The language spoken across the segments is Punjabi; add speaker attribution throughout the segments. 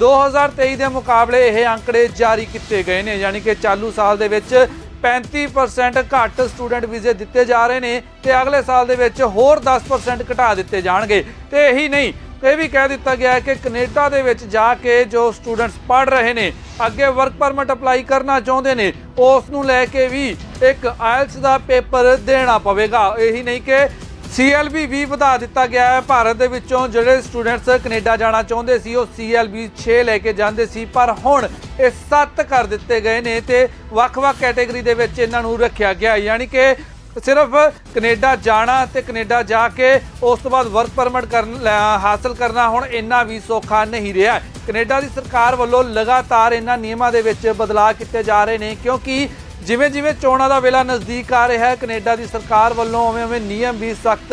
Speaker 1: 2023 ਦੇ ਮੁਕਾਬਲੇ ਇਹ ਅੰਕੜੇ ਜਾਰੀ ਕੀਤੇ ਗਏ ਨੇ, ਯਾਨੀ ਕਿ ਚਾਲੂ ਸਾਲ ਦੇ ਵਿੱਚ 35% ਘੱਟ ਸਟੂਡੈਂਟ ਵੀਜ਼ੇ ਦਿੱਤੇ ਜਾ ਰਹੇ ਨੇ ਤੇ ਅਗਲੇ ਸਾਲ ਦੇ ਵਿੱਚ ਹੋਰ 10% ਘਟਾ ਦਿੱਤੇ ਜਾਣਗੇ। ਤੇ ਇਹੀ ਨਹੀਂ, ਇਹ ਵੀ ਕਹਿ ਦਿੱਤਾ ਗਿਆ ਹੈ ਕਿ ਕੈਨੇਡਾ ਦੇ ਵਿੱਚ ਜਾ ਕੇ ਜੋ ਸਟੂਡੈਂਟਸ ਪੜ ਰਹੇ ਨੇ, ਅੱਗੇ ਵਰਕ ਪਰਮਿਟ ਅਪਲਾਈ ਕਰਨਾ ਚਾਹੁੰਦੇ ਨੇ, ਉਸ ਨੂੰ ਲੈ ਕੇ ਵੀ ਇੱਕ ਆਇਲਸ ਦਾ ਪੇਪਰ ਦੇਣਾ ਪਵੇਗਾ। ਇਹੀ ਨਹੀਂ ਕਿ CLB ਵੀ ਵਧਾ ਦਿੱਤਾ ਗਿਆ ਹੈ ਭਾਰਤ ਦੇ ਵਿੱਚੋਂ ਜਿਹੜੇ ਸਟੂਡੈਂਟਸ ਕੈਨੇਡਾ ਜਾਣਾ ਚਾਹੁੰਦੇ ਸੀ, ਉਹ CLB 6 ਲੈ ਕੇ ਜਾਂਦੇ ਸੀ, ਪਰ ਹੁਣ ਇਹ 7 ਕਰ ਦਿੱਤੇ ਗਏ ਨੇ ਤੇ ਵੱਖ-ਵੱਖ ਕੈਟਾਗਰੀ ਦੇ ਵਿੱਚ ਇਹਨਾਂ ਨੂੰ ਰੱਖਿਆ ਗਿਆ ਯਾਨੀ ਕਿ ਸਿਰਫ ਕੈਨੇਡਾ ਜਾਣਾ ਤੇ ਕੈਨੇਡਾ ਜਾ ਕੇ ਉਸ ਤੋਂ ਬਾਅਦ ਵਰਕ ਪਰਮਿਟ ਕਰਨ ਲੈ- ਹਾਸਲ ਕਰਨਾ ਹੁਣ ਇੰਨਾ ਵੀ ਸੌਖਾ ਨਹੀਂ ਰਿਹਾ ਹੈ। ਕੈਨੇਡਾ ਦੀ ਸਰਕਾਰ ਵੱਲੋਂ ਲਗਾਤਾਰ ਇਹਨਾਂ ਨਿਯਮਾਂ ਦੇ ਵਿੱਚ ਬਦਲਾਅ ਕੀਤੇ ਜਾ ਰਹੇ ਨੇ, ਕਿਉਂਕਿ ਜਿਵੇਂ ਜਿਵੇਂ ਚੋਣਾਂ ਦਾ ਵੇਲਾ ਨਜ਼ਦੀਕ ਆ ਰਿਹਾ ਹੈ ਕੈਨੇਡਾ ਦੀ ਸਰਕਾਰ ਵੱਲੋਂ ਉਵੇਂ-ਉਵੇਂ ਨਿਯਮ ਵੀ ਸਖਤ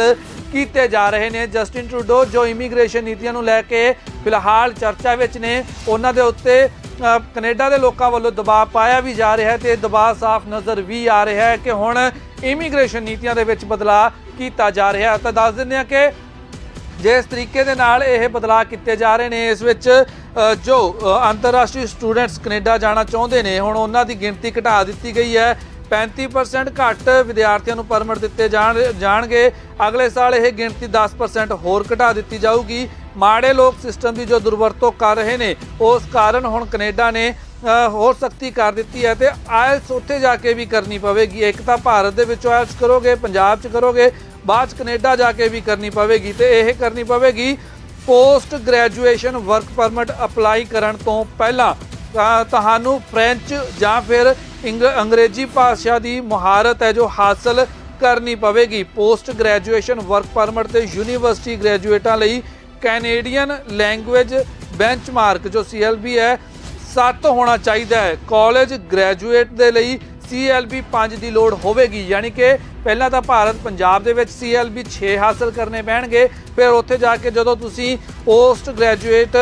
Speaker 1: ਕੀਤੇ ਜਾ ਰਹੇ ਨੇ। ਜਸਟਿਨ ਟਰੂਡੋ ਜੋ ਇਮੀਗ੍ਰੇਸ਼ਨ ਨੀਤੀਆਂ ਨੂੰ ਲੈ ਕੇ ਫਿਲਹਾਲ ਚਰਚਾ ਵਿੱਚ ਨੇ ਉਹਨਾਂ ਦੇ ਉੱਤੇ ਅ, ਕੈਨੇਡਾ ਦੇ ਲੋਕਾਂ ਵੱਲੋਂ ਦਬਾਅ ਪਾਇਆ ਵੀ ਜਾ ਰਿਹਾ ਹੈ ਤੇ ਦਬਾਅ ਸਾਫ਼ ਨਜ਼ਰ ਵੀ ਆ ਰਿਹਾ ਹੈ ਕਿ ਹੁਣ ਇਮੀਗ੍ਰੇਸ਼ਨ ਨੀਤੀਆਂ ਦੇ ਵਿੱਚ ਬਦਲਾਅ ਕੀਤਾ ਜਾ ਰਿਹਾ ਹੈ। ਤਾਂ ਦੱਸ ਦਿੰਦੇ ਹਾਂ ਕਿ ਜਿਸ ਤਰੀਕੇ ਦੇ ਨਾਲ ਇਹ ਬਦਲਾਅ ਕੀਤੇ ਜਾ ਰਹੇ ਨੇ, ਇਸ ਵਿੱਚ ਜੋ ਅੰਤਰਰਾਸ਼ਟਰੀ ਸਟੂਡੈਂਟਸ ਕੈਨੇਡਾ ਜਾਣਾ ਚਾਹੁੰਦੇ ਨੇ, ਹੁਣ ਉਹਨਾਂ ਦੀ ਗਿਣਤੀ ਘਟਾ ਦਿੱਤੀ ਗਈ ਹੈ। 35% ਘੱਟ ਵਿਦਿਆਰਥੀਆਂ ਨੂੰ ਪਰਮਿਟ ਦਿੱਤੇ ਜਾਣ, ਜਾਣਗੇ। ਅਗਲੇ ਸਾਲ ਇਹ ਗਿਣਤੀ 10% ਹੋਰ ਘਟਾ ਦਿੱਤੀ ਜਾਊਗੀ। ਮਾੜੇ ਲੋਕ ਸਿਸਟਮ ਦੀ ਜੋ ਦੁਰਵਰਤੋਂ ਕਰ ਰਹੇ ਨੇ, ਉਸ ਕਾਰਨ ਹੁਣ ਕੈਨੇਡਾ ਨੇ ਹੋਰ ਸਖਤੀ ਕਰ ਦਿੱਤੀ ਹੈ ਤੇ ਆਇਲਸ ਉੱਥੇ ਜਾ ਕੇ ਵੀ ਕਰਨੀ ਪਵੇਗੀ। ਇੱਕ ਤਾਂ ਭਾਰਤ ਦੇ ਵਿੱਚ ਆਇਲਸ ਕਰੋਗੇ, ਪੰਜਾਬ 'ਚ ਕਰੋਗੇ, ਬਾਅਦ 'ਚ ਕੈਨੇਡਾ ਜਾ ਕੇ ਵੀ ਕਰਨੀ ਪਵੇਗੀ ਤੇ ਇਹ ਕਰਨੀ ਪਵੇਗੀ। Post graduation work permit apply ਕਰਨ ਤੋਂ ਪਹਿਲਾਂ ਤੁਹਾਨੂੰ ਫ੍ਰੈਂਚ ਜਾਂ ਫਿਰ ਇੰਗ- ਅੰਗਰੇਜ਼ੀ ਭਾਸ਼ਾ ਦੀ ਮੁਹਾਰਤ ਹੈ ਜੋ ਹਾਸਲ ਕਰਨੀ ਪਵੇਗੀ। ਪੋਸਟ ਗ੍ਰੈਜੂਏਸ਼ਨ ਵਰਕ ਪਰਮਿਟ ਤੇ ਯੂਨੀਵਰਸਿਟੀ ਗ੍ਰੈਜੂਏਟਾਂ ਲਈ ਕੈਨੇਡੀਅਨ ਲੈਂਗੁਏਜ ਬੈਂਚਮਾਰਕ, ਜੋ CLB ਹੈ 7 ਹੋਣਾ ਚਾਹੀਦਾ ਹੈ। ਕਾਲਜ ਗ੍ਰੈਜੂਏਟ ਦੇ ਲਈ CLB 5 ਦੀ ਲੋੜ ਹੋਵੇਗੀ। ਯਾਨੀ ਕਿ ਪਹਿਲਾਂ ਤਾਂ ਭਾਰਤ ਪੰਜਾਬ ਦੇ ਵਿੱਚ CLB 6 ਹਾਸਲ ਕਰਨੇ ਪੈਣਗੇ। ਫਿਰ ਉੱਥੇ ਜਾ ਕੇ ਜਦੋਂ ਤੁਸੀਂ ਪੋਸਟ ਗ੍ਰੈਜੂਏਟ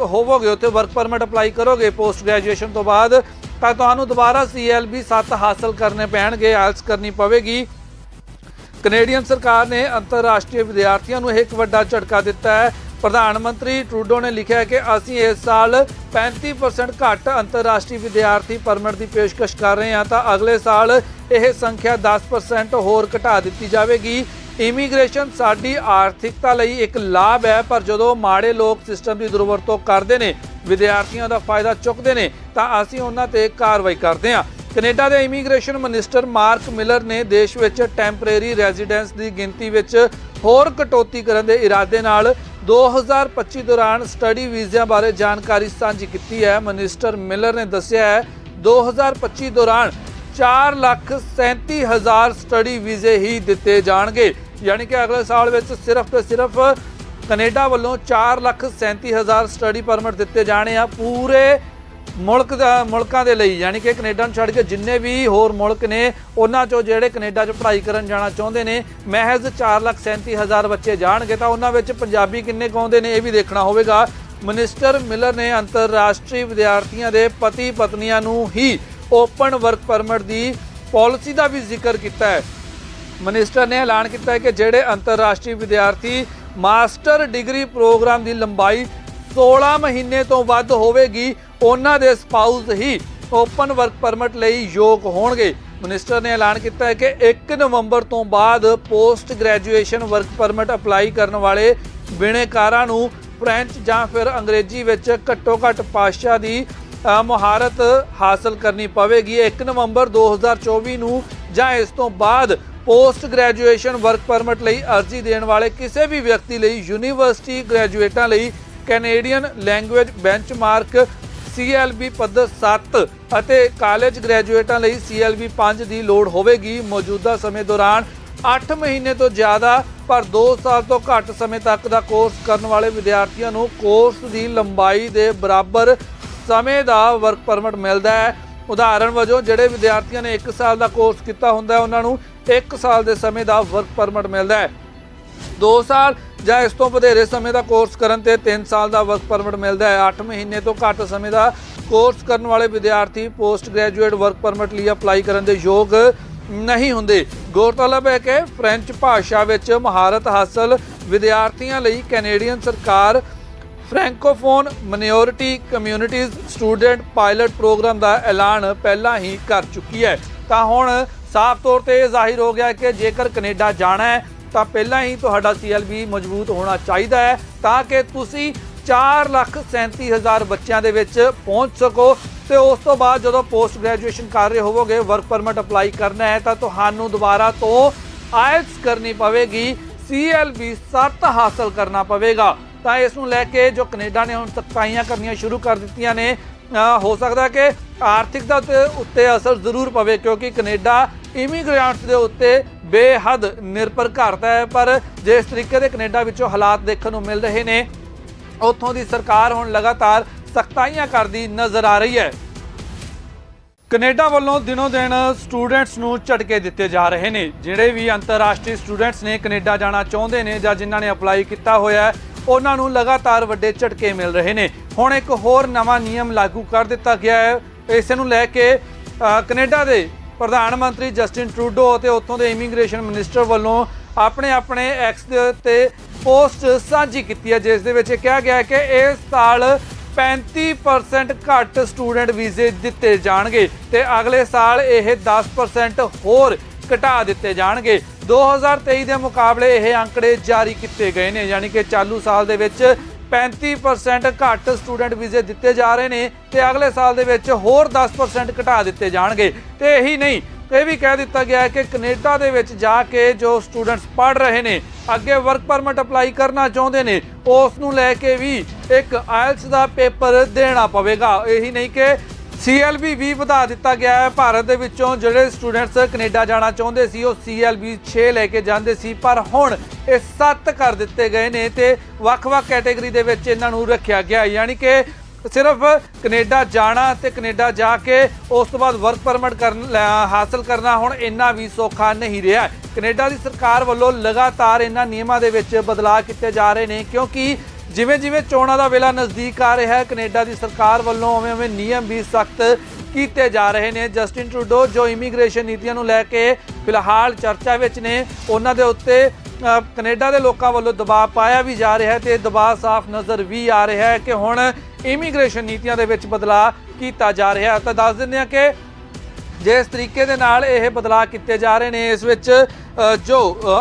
Speaker 1: ਹੋਵੋਗੇ, ਉੱਥੇ ਵਰਕ ਪਰਮਿਟ ਅਪਲਾਈ ਕਰੋਗੇ ਪੋਸਟ ਗ੍ਰੈਜੂਏਸ਼ਨ ਤੋਂ ਬਾਅਦ, ਤਾਂ ਤੁਹਾਨੂੰ ਦੁਬਾਰਾ CLB 7 ਹਾਸਲ ਕਰਨੇ ਪੈਣਗੇ। ਆਇਲਸ ਕਰਨੀ ਪਵੇਗੀ। ਕੈਨੇਡੀਅਨ ਸਰਕਾਰ ਨੇ ਅੰਤਰਰਾਸ਼ਟਰੀ ਵਿਦਿਆਰਥੀਆਂ ਨੂੰ ਇਹ ਇੱਕ ਵੱਡਾ ਝਟਕਾ ਦਿੱਤਾ ਹੈ। ਪ੍ਰਧਾਨ ਮੰਤਰੀ ਟਰੂਡੋ ਨੇ ਲਿਖਿਆ ਕਿ ਅਸੀਂ ਇਸ ਸਾਲ 35% ਘੱਟ ਅੰਤਰਰਾਸ਼ਟਰੀ ਵਿਦਿਆਰਥੀ ਪਰਮਿਟ ਦੀ ਪੇਸ਼ਕਸ਼ ਕਰ ਰਹੇ ਹਾਂ ਤਾਂ ਅਗਲੇ ਸਾਲ ਇਹ ਸੰਖਿਆ 10% ਹੋਰ ਘਟਾ ਦਿੱਤੀ ਜਾਵੇਗੀ। ਇਮੀਗ੍ਰੇਸ਼ਨ ਸਾਡੀ ਆਰਥਿਕਤਾ ਲਈ ਇੱਕ ਲਾਭ ਹੈ, ਪਰ ਜਦੋਂ ਮਾੜੇ ਲੋਕ ਸਿਸਟਮ ਦੀ ਦੁਰਵਰਤੋਂ ਕਰਦੇ ਨੇ, ਵਿਦਿਆਰਥੀਆਂ ਦਾ ਫਾਇਦਾ ਚੁੱਕਦੇ ਨੇ, ਤਾਂ ਅਸੀਂ ਉਹਨਾਂ ਤੇ ਕਾਰਵਾਈ ਕਰਦੇ ਹਾਂ। ਕੈਨੇਡਾ ਦੇ ਇਮੀਗ੍ਰੇਸ਼ਨ ਮਿਨਿਸਟਰ ਮਾਰਕ ਮਿਲਰ ਨੇ ਦੇਸ਼ ਵਿੱਚ ਟੈਂਪਰੇਰੀ ਰੈਜ਼ੀਡੈਂਸ ਦੀ ਗਿਣਤੀ ਵਿੱਚ ਹੋਰ ਕਟੌਤੀ ਕਰਨ ਦੇ ਇਰਾਦੇ ਨਾਲ 2025 ਦੌਰਾਨ ਸਟੱਡੀ ਵੀਜ਼ਿਆਂ ਬਾਰੇ ਜਾਣਕਾਰੀ ਸਾਂਝੀ ਕੀਤੀ ਹੈ। ਮਿਨਿਸਟਰ ਮਿਲਰ ਨੇ ਦੱਸਿਆ ਹੈ 2025 ਦੌਰਾਨ 4 ਲੱਖ 37 ਹਜ਼ਾਰ ਸਟੱਡੀ ਵੀਜ਼ੇ ਹੀ ਦਿੱਤੇ ਜਾਣਗੇ। ਯਾਨੀ ਕਿ ਅਗਲੇ ਸਾਲ ਵਿੱਚ ਸਿਰਫ ਤੇ ਸਿਰਫ ਕੈਨੇਡਾ ਵੱਲੋਂ 4 ਲੱਖ 37 ਹਜ਼ਾਰ ਸਟੱਡੀ ਪਰਮਿਟ ਦਿੱਤੇ ਜਾਣੇ ਆ। ਪੂਰੇ ਮੁਲਕ ਦਾ ਮੁਲਕਾਂ ਦੇ ਲਈ, ਯਾਨੀ ਕਿ ਕੈਨੇਡਾ ਨੂੰ ਛੱਡ ਕੇ ਜਿੰਨੇ ਵੀ ਹੋਰ ਮੁਲਕ ਨੇ, ਉਹਨਾਂ ਚੋਂ ਜਿਹੜੇ ਕੈਨੇਡਾ 'ਚ ਪੜ੍ਹਾਈ ਕਰਨ ਜਾਣਾ ਚਾਹੁੰਦੇ ਨੇ, ਮਹਿਜ਼ 437000 ਬੱਚੇ ਜਾਣਗੇ, ਤਾਂ ਉਹਨਾਂ ਵਿੱਚ ਪੰਜਾਬੀ ਕਿੰਨੇ ਕਾਉਂਦੇ ਨੇ, ਇਹ ਵੀ ਦੇਖਣਾ ਹੋਵੇਗਾ। ਮਿਨਿਸਟਰ ਮਿਲਰ ਨੇ ਅੰਤਰਰਾਸ਼ਟਰੀ ਵਿਦਿਆਰਥੀਆਂ ਦੇ ਪਤੀ ਪਤਨੀਆਂ ਨੂੰ ਹੀ ਓਪਨ ਵਰਕ ਪਰਮਿਟ ਦੀ ਪਾਲਿਸੀ ਦਾ ਵੀ ਜ਼ਿਕਰ ਕੀਤਾ ਹੈ। ਮਿਨਿਸਟਰ ਨੇ ਐਲਾਨ ਕੀਤਾ ਹੈ ਕਿ ਜਿਹੜੇ ਅੰਤਰਰਾਸ਼ਟਰੀ ਵਿਦਿਆਰਥੀ ਮਾਸਟਰ ਡਿਗਰੀ ਪ੍ਰੋਗਰਾਮ ਦੀ ਲੰਬਾਈ 16 ਮਹੀਨੇ ਤੋਂ ਵੱਧ ਹੋਵੇਗੀ ਉਹਨਾਂ ਦੇ ਸਪਾਊਸ ਹੀ ਓਪਨ ਵਰਕ ਪਰਮਿਟ ਲਈ ਯੋਗ ਹੋਣਗੇ। ਮਿਨਿਸਟਰ ਨੇ ਐਲਾਨ ਕੀਤਾ ਹੈ ਕਿ 1 ਨਵੰਬਰ ਤੋਂ ਬਾਅਦ post graduation work permit apply ਕਰਨ ਵਾਲੇ ਬਿਨੇਕਾਰਾਂ ਨੂੰ ਫ੍ਰੈਂਚ ਜਾਂ ਫਿਰ ਅੰਗਰੇਜ਼ੀ ਵਿੱਚ ਘੱਟੋ-ਘੱਟ ਭਾਸ਼ਾ ਦੀ ਅ, ਮੁਹਾਰਤ ਹਾਸਲ ਕਰਨੀ ਪਵੇਗੀ। 1 ਨਵੰਬਰ 2024 ਨੂੰ ਜਾਂ ਇਸ ਤੋਂ ਬਾਅਦ ਪੋਸਟ ਗ੍ਰੈਜੂਏਸ਼ਨ ਵਰਕ ਪਰਮਿਟ ਲਈ ਅਰਜ਼ੀ ਦੇਣ ਵਾਲੇ ਕਿਸੇ ਵੀ ਵਿਅਕਤੀ ਲਈ ਯੂਨੀਵਰਸਿਟੀ ਗ੍ਰੈਜੂਏਟਾਂ ਲਈ ਕੈਨੇਡੀਅਨ ਲੈਂਗੁਏਜ ਬੈਂਚਮਾਰਕ CLB ਪੱਧਰ 7 ਅਤੇ ਕਾਲਜ ਗ੍ਰੈਜੂਏਟਾਂ ਲਈ CLB 5 ਦੀ ਲੋੜ ਹੋਵੇਗੀ। ਮੌਜੂਦਾ ਸਮੇਂ ਦੌਰਾਨ 8 ਮਹੀਨੇ ਤੋਂ ਜ਼ਿਆਦਾ, ਪਰ 2 ਸਾਲ ਤੋਂ ਘੱਟ ਸਮੇਂ ਤੱਕ ਦਾ ਕੋਰਸ ਕਰਨ ਵਾਲੇ ਵਿਦਿਆਰਥੀਆਂ ਨੂੰ ਕੋਰਸ ਦੀ ਲੰਬਾਈ ਦੇ ਬਰਾਬਰ ਸਮੇਂ ਦਾ ਵਰਕ ਪਰਮਿਟ ਮਿਲਦਾ ਹੈ। ਉਦਾਹਰਣ ਵਜੋਂ, ਜਿਹੜੇ ਵਿਦਿਆਰਥੀਆਂ ਨੇ 1 ਸਾਲ ਦਾ ਕੋਰਸ ਕੀਤਾ ਹੁੰਦਾ ਹੈ, ਉਹਨਾਂ ਨੂੰ 1 ਸਾਲ ਦੇ ਸਮੇਂ ਦਾ ਵਰਕ ਪਰਮਿਟ ਮਿਲਦਾ ਹੈ। 2 ਸਾਲ ਜਾਂ ਇਸ ਤੋਂ ਵਧੇਰੇ ਸਮੇਂ ਦਾ ਕੋਰਸ ਕਰਨ ਤੇ 3 ਸਾਲ ਦਾ ਵਰਕ ਪਰਮਿਟ ਮਿਲਦਾ ਹੈ। 8 ਮਹੀਨੇ ਤੋਂ ਘੱਟ ਸਮੇਂ ਦਾ ਕੋਰਸ ਕਰਨ ਵਾਲੇ ਵਿਦਿਆਰਥੀ ਪੋਸਟ ਗ੍ਰੈਜੂਏਟ ਵਰਕ ਪਰਮਿਟ ਲਈ ਅਪਲਾਈ ਕਰਨ ਦੇ ਯੋਗ ਨਹੀਂ ਹੁੰਦੇ। ਗੌਰਤਲਬ ਹੈ ਕਿ ਫ੍ਰੈਂਚ ਭਾਸ਼ਾ ਵਿੱਚ ਮਹਾਰਤ ਹਾਸਲ ਵਿਦਿਆਰਥੀਆਂ ਲਈ ਕੈਨੇਡੀਅਨ ਸਰਕਾਰ francophone minority communities student pilot program ਦਾ ਐਲਾਨ ਪਹਿਲਾਂ ਹੀ ਕਰ ਚੁੱਕੀ ਹੈ। ਤਾਂ ਹੁਣ ਸਾਫ਼ ਤੌਰ ਤੇ ਇਹ ਜ਼ਾਹਿਰ ਹੋ ਗਿਆ ਕਿ ਜੇਕਰ ਕੈਨੇਡਾ ਜਾਣਾ ਹੈ ਤਾਂ ਪਹਿਲਾਂ ਹੀ ਤੁਹਾਡਾ CLB ਮਜ਼ਬੂਤ ਹੋਣਾ ਚਾਹੀਦਾ ਹੈ ਤਾਂ ਕਿ ਤੁਸੀਂ 437000 ਬੱਚਿਆਂ ਦੇ ਵਿੱਚ ਪਹੁੰਚ ਸਕੋ ਤੇ ਉਸ ਤੋਂ ਬਾਅਦ ਜਦੋਂ ਪੋਸਟ ਗ੍ਰੈਜੂਏਸ਼ਨ ਕਰ ਰਹੇ ਹੋਵੋਗੇ ਵਰਕ ਪਰਮਿਟ ਅਪਲਾਈ ਕਰਨਾ ਹੈ, ਤਾਂ ਤੁਹਾਨੂੰ ਦੁਬਾਰਾ ਤੋਂ ਆਇਲਸ ਕਰਨੀ ਪਵੇਗੀ CLB 7 ਹਾਸਲ ਕਰਨਾ ਪਵੇਗਾ। ਤਾਂ ਇਸ ਨੂੰ ਲੈ ਕੇ ਜੋ ਕੈਨੇਡਾ ਨੇ ਹੁਣ ਤਖਤਾਈਆਂ ਕਰਨੀਆਂ ਸ਼ੁਰੂ ਕਰ ਦਿੱਤੀਆਂ ਨੇ ਹੋ ਸਕਦਾ ਕਿ ਆਰਥਿਕਤਾ ਤੇ ਉੱਤੇ ਅਸਰ ਜ਼ਰੂਰ ਪਵੇ, ਕਿਉਂਕਿ ਕੈਨੇਡਾ ਇਮੀਗ੍ਰੈਂਟਸ ਦੇ ਉੱਤੇ ਬੇਹੱਦ ਨਿਰਭਰ ਕਰਦਾ ਹੈ। ਪਰ ਜਿਸ ਤਰੀਕੇ ਦੇ ਕੈਨੇਡਾ ਵਿੱਚੋਂ ਹਾਲਾਤ ਦੇਖਣ ਨੂੰ ਮਿਲ ਰਹੇ ਨੇ, ਉੱਥੋਂ ਦੀ ਸਰਕਾਰ ਹੁਣ ਲਗਾਤਾਰ ਸਖਤਾਈਆਂ ਕਰਦੀ ਨਜ਼ਰ ਆ ਰਹੀ ਹੈ। ਕੈਨੇਡਾ ਵੱਲੋਂ ਦਿਨੋ ਦਿਨ ਸਟੂਡੈਂਟਸ ਨੂੰ ਝਟਕੇ ਦਿੱਤੇ ਜਾ ਰਹੇ ਨੇ, ਜਿਹੜੇ ਵੀ ਅੰਤਰਰਾਸ਼ਟਰੀ ਸਟੂਡੈਂਟਸ ਨੇ ਕੈਨੇਡਾ ਜਾਣਾ ਚਾਹੁੰਦੇ ਨੇ ਜਾਂ ਜਿਨ੍ਹਾਂ ਨੇ ਅਪਲਾਈ ਕੀਤਾ ਹੋਇਆ ਹੈ ਉਹਨਾਂ ਨੂੰ ਲਗਾਤਾਰ ਵੱਡੇ ਝਟਕੇ ਮਿਲ ਰਹੇ ਨੇ। ਹੁਣ ਇੱਕ ਹੋਰ ਨਵਾਂ ਨਿਯਮ ਲਾਗੂ ਕਰ ਦਿੱਤਾ ਗਿਆ ਹੈ। ਇਸ ਨੂੰ ਲੈ ਕੇ ਅ, ਕੈਨੇਡਾ ਦੇ ਪ੍ਰਧਾਨ ਮੰਤਰੀ ਜਸਟਿਨ ਟਰੂਡੋ ਅਤੇ ਉੱਥੋਂ ਦੇ ਇਮੀਗ੍ਰੇਸ਼ਨ ਮਿਨਿਸਟਰ ਵੱਲੋਂ ਆਪਣੇ ਆਪਣੇ ਐਕਸ ਦੇ ਉੱਤੇ ਪੋਸਟ ਸਾਂਝੀ ਕੀਤੀ ਹੈ ਜਿਸ ਦੇ ਵਿੱਚ ਇਹ ਕਿਹਾ ਗਿਆ ਹੈ ਕਿ ਇਸ ਸਾਲ 35% ਘੱਟ ਸਟੂਡੈਂਟ ਵੀਜ਼ੇ ਦਿੱਤੇ ਜਾਣਗੇ ਤੇ ਅਗਲੇ ਸਾਲ ਇਹ 10% ਹੋਰ ਘਟਾ ਦਿੱਤੇ ਜਾਣਗੇ। 2023 ਦੇ ਮੁਕਾਬਲੇ ਇਹ ਅੰਕੜੇ ਜਾਰੀ ਕੀਤੇ ਗਏ ਨੇ, ਯਾਨੀ ਕਿ ਚਾਲੂ ਸਾਲ ਦੇ ਵਿੱਚ 35% ਘੱਟ ਸਟੂਡੈਂਟ ਵੀਜ਼ੇ ਦਿੱਤੇ ਜਾ ਰਹੇ ਨੇ ਤੇ ਅਗਲੇ ਸਾਲ ਦੇ ਵਿੱਚ ਹੋਰ 10% ਘਟਾ ਦਿੱਤੇ ਜਾਣਗੇ। ਤੇ ਇਹੀ ਨਹੀਂ, ਇਹ ਵੀ ਕਹਿ ਦਿੱਤਾ ਗਿਆ ਹੈ ਕਿ ਕੈਨੇਡਾ ਦੇ ਵਿੱਚ ਜਾ ਕੇ ਜੋ ਸਟੂਡੈਂਟਸ ਪੜ ਰਹੇ ਨੇ, ਅੱਗੇ ਵਰਕ ਪਰਮਿਟ ਅਪਲਾਈ ਕਰਨਾ ਚਾਹੁੰਦੇ ਨੇ, ਉਸ ਨੂੰ ਲੈ ਕੇ ਵੀ ਇੱਕ ਆਇਲਸ ਦਾ ਪੇਪਰ ਦੇਣਾ ਪਵੇਗਾ। ਇਹੀ ਨਹੀਂ ਕਿ CLB ਵੀ ਵਧਾ ਦਿੱਤਾ ਗਿਆ ਹੈ। ਭਾਰਤ ਦੇ ਵਿੱਚੋਂ ਜਿਹੜੇ ਸਟੂਡੈਂਟਸ ਕੈਨੇਡਾ ਜਾਣਾ ਚਾਹੁੰਦੇ ਸੀ, ਉਹ CLB 6 ਲੈ ਕੇ ਜਾਂਦੇ ਸੀ, ਪਰ ਹੁਣ ਇਹ 7 ਕਰ ਦਿੱਤੇ ਗਏ ਨੇ ਤੇ ਵੱਖ-ਵੱਖ ਕੈਟਾਗਰੀ ਦੇ ਵਿੱਚ ਇਹਨਾਂ ਨੂੰ ਰੱਖਿਆ ਗਿਆ ਯਾਨੀ ਕਿ ਸਿਰਫ ਕੈਨੇਡਾ ਜਾਣਾ ਤੇ ਕੈਨੇਡਾ ਜਾ ਕੇ ਉਸ ਤੋਂ ਬਾਅਦ ਵਰਕ ਪਰਮਿਟ ਕਰਨ ਲੈ- ਹਾਸਲ ਕਰਨਾ ਹੁਣ ਇੰਨਾ ਵੀ ਸੌਖਾ ਨਹੀਂ ਰਿਹਾ। ਕੈਨੇਡਾ ਦੀ ਸਰਕਾਰ ਵੱਲੋਂ ਲਗਾਤਾਰ ਇਹਨਾਂ ਨਿਯਮਾਂ ਦੇ ਵਿੱਚ ਬਦਲਾਅ ਕੀਤੇ ਜਾ ਰਹੇ ਨੇ, ਕਿਉਂਕਿ ਜਿਵੇਂ ਜਿਵੇਂ ਚੋਣਾਂ ਦਾ ਵੇਲਾ ਨਜ਼ਦੀਕ ਆ ਰਿਹਾ ਹੈ ਕੈਨੇਡਾ ਦੀ ਸਰਕਾਰ ਵੱਲੋਂ ਉਵੇਂ ਉਵੇਂ ਨਿਯਮ ਵੀ ਸਖਤ ਕੀਤੇ ਜਾ ਰਹੇ ਨੇ। ਜਸਟਿਨ ਟਰੂਡੋ ਜੋ ਇਮੀਗ੍ਰੇਸ਼ਨ ਨੀਤੀਆਂ ਨੂੰ ਲੈ ਕੇ ਫਿਲਹਾਲ ਚਰਚਾ ਵਿੱਚ ਨੇ ਉਹਨਾਂ ਦੇ ਉੱਤੇ ਅ, ਕੈਨੇਡਾ ਦੇ ਲੋਕਾਂ ਵੱਲੋਂ ਦਬਾਅ ਪਾਇਆ ਵੀ ਜਾ ਰਿਹਾ ਹੈ ਤੇ ਦਬਾਅ ਸਾਫ਼ ਨਜ਼ਰ ਵੀ ਆ ਰਿਹਾ ਹੈ ਕਿ ਹੁਣ ਇਮੀਗ੍ਰੇਸ਼ਨ ਨੀਤੀਆਂ ਦੇ ਵਿੱਚ ਬਦਲਾਅ ਕੀਤਾ ਜਾ ਰਿਹਾ ਹੈ। ਤਾਂ ਦੱਸ ਦਿੰਦੇ ਹਾਂ ਕਿ ਜਿਸ ਤਰੀਕੇ ਦੇ ਨਾਲ ਇਹ ਬਦਲਾਅ ਕੀਤੇ ਜਾ ਰਹੇ ਨੇ ਇਸ ਵਿੱਚ ਜੋ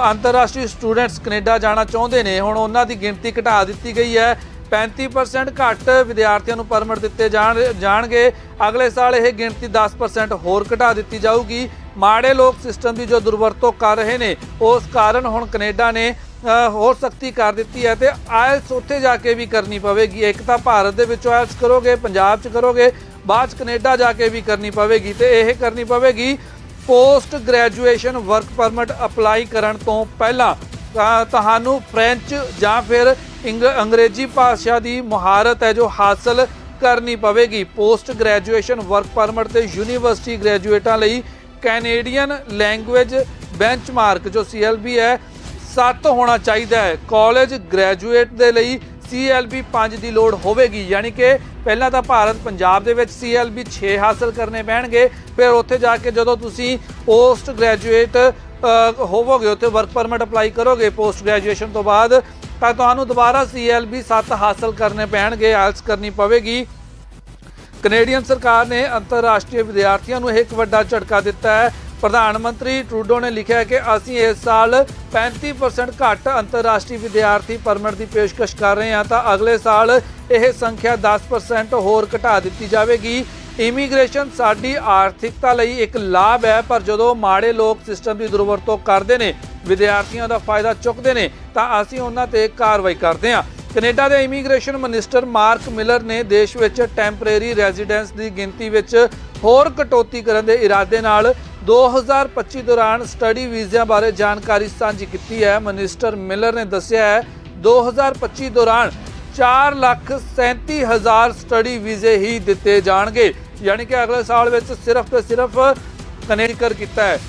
Speaker 1: ਅੰਤਰਰਾਸ਼ਟਰੀ ਸਟੂਡੈਂਟਸ ਕੈਨੇਡਾ ਜਾਣਾ ਚਾਹੁੰਦੇ ਨੇ, ਹੁਣ ਉਹਨਾਂ ਦੀ ਗਿਣਤੀ ਘਟਾ ਦਿੱਤੀ ਗਈ ਹੈ। 35% ਘੱਟ ਵਿਦਿਆਰਥੀਆਂ ਨੂੰ ਪਰਮਿਟ ਦਿੱਤੇ ਜਾਣ, ਜਾਣਗੇ। ਅਗਲੇ ਸਾਲ ਇਹ ਗਿਣਤੀ 10% ਹੋਰ ਘਟਾ ਦਿੱਤੀ ਜਾਊਗੀ। ਮਾੜੇ ਲੋਕ ਸਿਸਟਮ ਦੀ ਜੋ ਦੁਰਵਰਤੋਂ ਕਰ ਰਹੇ ਨੇ, ਉਸ ਕਾਰਨ ਹੁਣ ਕੈਨੇਡਾ ਨੇ ਹੋਰ ਸਖਤੀ ਕਰ ਦਿੱਤੀ ਹੈ ਤੇ ਆਇਲਸ ਉੱਥੇ ਜਾ ਕੇ ਵੀ ਕਰਨੀ ਪਵੇਗੀ। ਇੱਕ ਤਾਂ ਭਾਰਤ ਦੇ ਵਿੱਚੋਂ ਆਇਲਸ ਕਰੋਗੇ, ਪੰਜਾਬ 'ਚ ਕਰੋਗੇ, ਬਾਅਦ 'ਚ ਕੈਨੇਡਾ ਜਾ ਕੇ ਵੀ ਕਰਨੀ ਪਵੇਗੀ ਤੇ ਇਹ ਕਰਨੀ ਪਵੇਗੀ। Post graduation work permit apply ਕਰਨ ਤੋਂ ਪਹਿਲਾਂ ਤੁਹਾਨੂੰ ਫ੍ਰੈਂਚ ਜਾਂ ਫਿਰ ਇੰਗ- ਅੰਗਰੇਜ਼ੀ ਭਾਸ਼ਾ ਦੀ ਮੁਹਾਰਤ ਹੈ ਜੋ ਹਾਸਲ ਕਰਨੀ ਪਵੇਗੀ। ਪੋਸਟ ਗ੍ਰੈਜੂਏਸ਼ਨ ਵਰਕ ਪਰਮਿਟ ਤੇ ਯੂਨੀਵਰਸਿਟੀ ਗ੍ਰੈਜੂਏਟਾਂ ਲਈ ਕੈਨੇਡੀਅਨ ਲੈਂਗੁਏਜ ਬੈਂਚਮਾਰਕ ਜੋ CLB ਹੈ 7 ਹੋਣਾ ਚਾਹੀਦਾ ਹੈ। ਕਾਲਜ ਗ੍ਰੈਜੂਏਟ ਦੇ ਲਈ CLB 5 ਦੀ ਲੋੜ ਹੋਵੇਗੀ, ਯਾਨੀ ਕਿ ਪਹਿਲਾਂ ਤਾਂ ਭਾਰਤ ਪੰਜਾਬ ਦੇ ਵਿੱਚ CLB 6 ਹਾਸਲ ਕਰਨੇ ਪੈਣਗੇ, ਫਿਰ ਉੱਥੇ ਜਾ ਕੇ ਜਦੋਂ ਤੁਸੀਂ ਪੋਸਟ ਗ੍ਰੈਜੂਏਟ ਹੋਵੋਗੇ, ਉੱਥੇ ਵਰਕ ਪਰਮਿਟ ਅਪਲਾਈ ਕਰੋਗੇ ਪੋਸਟ ਗ੍ਰੈਜੂਏਸ਼ਨ ਤੋਂ ਬਾਅਦ, ਤਾਂ ਤੁਹਾਨੂੰ ਦੁਬਾਰਾ CLB 7 ਹਾਸਲ ਕਰਨੇ ਪੈਣਗੇ ਆਇਲਸ ਕਰਨੀ ਪਵੇਗੀ। ਕੈਨੇਡੀਅਨ ਸਰਕਾਰ ਨੇ ਅੰਤਰਰਾਸ਼ਟਰੀ ਵਿਦਿਆਰਥੀਆਂ ਨੂੰ ਇਹ ਇੱਕ ਵੱਡਾ ਝਟਕਾ ਦਿੱਤਾ ਹੈ ਪ੍ਰਧਾਨ ਮੰਤਰੀ ਟਰੂਡੋ ਨੇ ਲਿਖਿਆ ਕਿ ਅਸੀਂ ਇਸ ਸਾਲ 35% ਘੱਟ ਅੰਤਰਰਾਸ਼ਟਰੀ ਵਿਦਿਆਰਥੀ ਪਰਮਿਟ ਦੀ ਪੇਸ਼ਕਸ਼ ਕਰ ਰਹੇ ਹਾਂ ਤਾਂ ਅਗਲੇ ਸਾਲ ਇਹ ਸੰਖਿਆ 10% ਹੋਰ ਘਟਾ ਦਿੱਤੀ ਜਾਵੇਗੀ। ਇਮੀਗ੍ਰੇਸ਼ਨ ਸਾਡੀ ਆਰਥਿਕਤਾ ਲਈ ਇੱਕ ਲਾਭ ਹੈ, ਪਰ ਜਦੋਂ ਮਾੜੇ ਲੋਕ ਸਿਸਟਮ ਦੀ ਦੁਰਵਰਤੋਂ ਕਰਦੇ ਨੇ, ਵਿਦਿਆਰਥੀਆਂ ਦਾ ਫਾਇਦਾ ਚੁੱਕਦੇ ਨੇ, ਤਾਂ ਅਸੀਂ ਉਹਨਾਂ ਤੇ ਕਾਰਵਾਈ ਕਰਦੇ ਹਾਂ। ਕੈਨੇਡਾ ਦੇ ਇਮੀਗ੍ਰੇਸ਼ਨ ਮਿਨਿਸਟਰ ਮਾਰਕ ਮਿਲਰ ਨੇ ਦੇਸ਼ ਵਿੱਚ ਟੈਂਪਰੇਰੀ ਰੈਜ਼ੀਡੈਂਸ ਦੀ ਗਿਣਤੀ ਵਿੱਚ ਹੋਰ ਕਟੌਤੀ ਕਰਨ ਦੇ ਇਰਾਦੇ ਨਾਲ 2025 ਦੌਰਾਨ ਸਟੱਡੀ ਵੀਜ਼ਿਆਂ ਬਾਰੇ ਜਾਣਕਾਰੀ ਸਾਂਝੀ ਕੀਤੀ ਹੈ। ਮਿਨਿਸਟਰ ਮਿਲਰ ਨੇ ਦੱਸਿਆ ਹੈ 2025 ਦੌਰਾਨ 4 ਲੱਖ 37 ਹਜ਼ਾਰ ਸਟੱਡੀ ਵੀਜ਼ੇ ਹੀ ਦਿੱਤੇ ਜਾਣਗੇ। ਯਾਨੀ ਕਿ ਅਗਲੇ ਸਾਲ ਵਿੱਚ ਸਿਰਫ ਤੇ ਸਿਰਫ ਕਨੇਕਰ ਕੀਤਾ ਹੈ।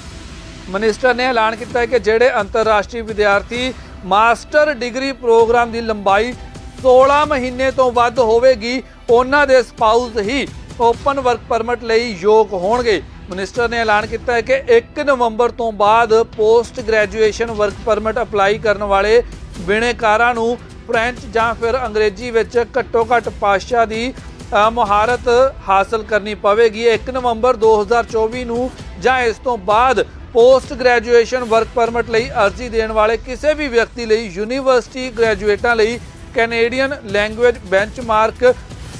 Speaker 1: ਮਿਨਿਸਟਰ ਨੇ ਐਲਾਨ ਕੀਤਾ ਹੈ ਕਿ ਜਿਹੜੇ ਅੰਤਰਰਾਸ਼ਟਰੀ ਵਿਦਿਆਰਥੀ ਮਾਸਟਰ ਡਿਗਰੀ ਪ੍ਰੋਗਰਾਮ ਦੀ ਲੰਬਾਈ 16 ਮਹੀਨੇ ਤੋਂ ਵੱਧ ਹੋਵੇਗੀ, ਉਹਨਾਂ ਦੇ ਸਪਾਊਸ ਹੀ ਓਪਨ ਵਰਕ ਪਰਮਿਟ ਲਈ ਯੋਗ ਹੋਣਗੇ। ਮਿਨਿਸਟਰ ਨੇ ਐਲਾਨ ਕੀਤਾ ਹੈ ਕਿ 1 ਨਵੰਬਰ ਤੋਂ ਬਾਅਦ post graduation work permit apply ਕਰਨ ਵਾਲੇ ਬਿਨੇਕਾਰਾਂ ਨੂੰ ਫ੍ਰੈਂਚ ਜਾਂ ਫਿਰ ਅੰਗਰੇਜ਼ੀ ਵਿੱਚ ਘੱਟੋ ਘੱਟ ਪਾਸ਼ਾ ਦੀ ਅ, ਮੁਹਾਰਤ ਹਾਸਲ ਕਰਨੀ ਪਵੇਗੀ। 1 ਨਵੰਬਰ 2024 ਨੂੰ ਜਾਂ ਇਸ ਤੋਂ ਬਾਅਦ ਪੋਸਟ ਗ੍ਰੈਜੂਏਸ਼ਨ ਵਰਕ ਪਰਮਿਟ ਲਈ ਅਰਜ਼ੀ ਦੇਣ ਵਾਲੇ ਕਿਸੇ ਵੀ ਵਿਅਕਤੀ ਲਈ ਯੂਨੀਵਰਸਿਟੀ ਗ੍ਰੈਜੂਏਟਾਂ ਲਈ ਕੈਨੇਡੀਅਨ ਲੈਂਗੁਏਜ ਬੈਂਚਮਾਰਕ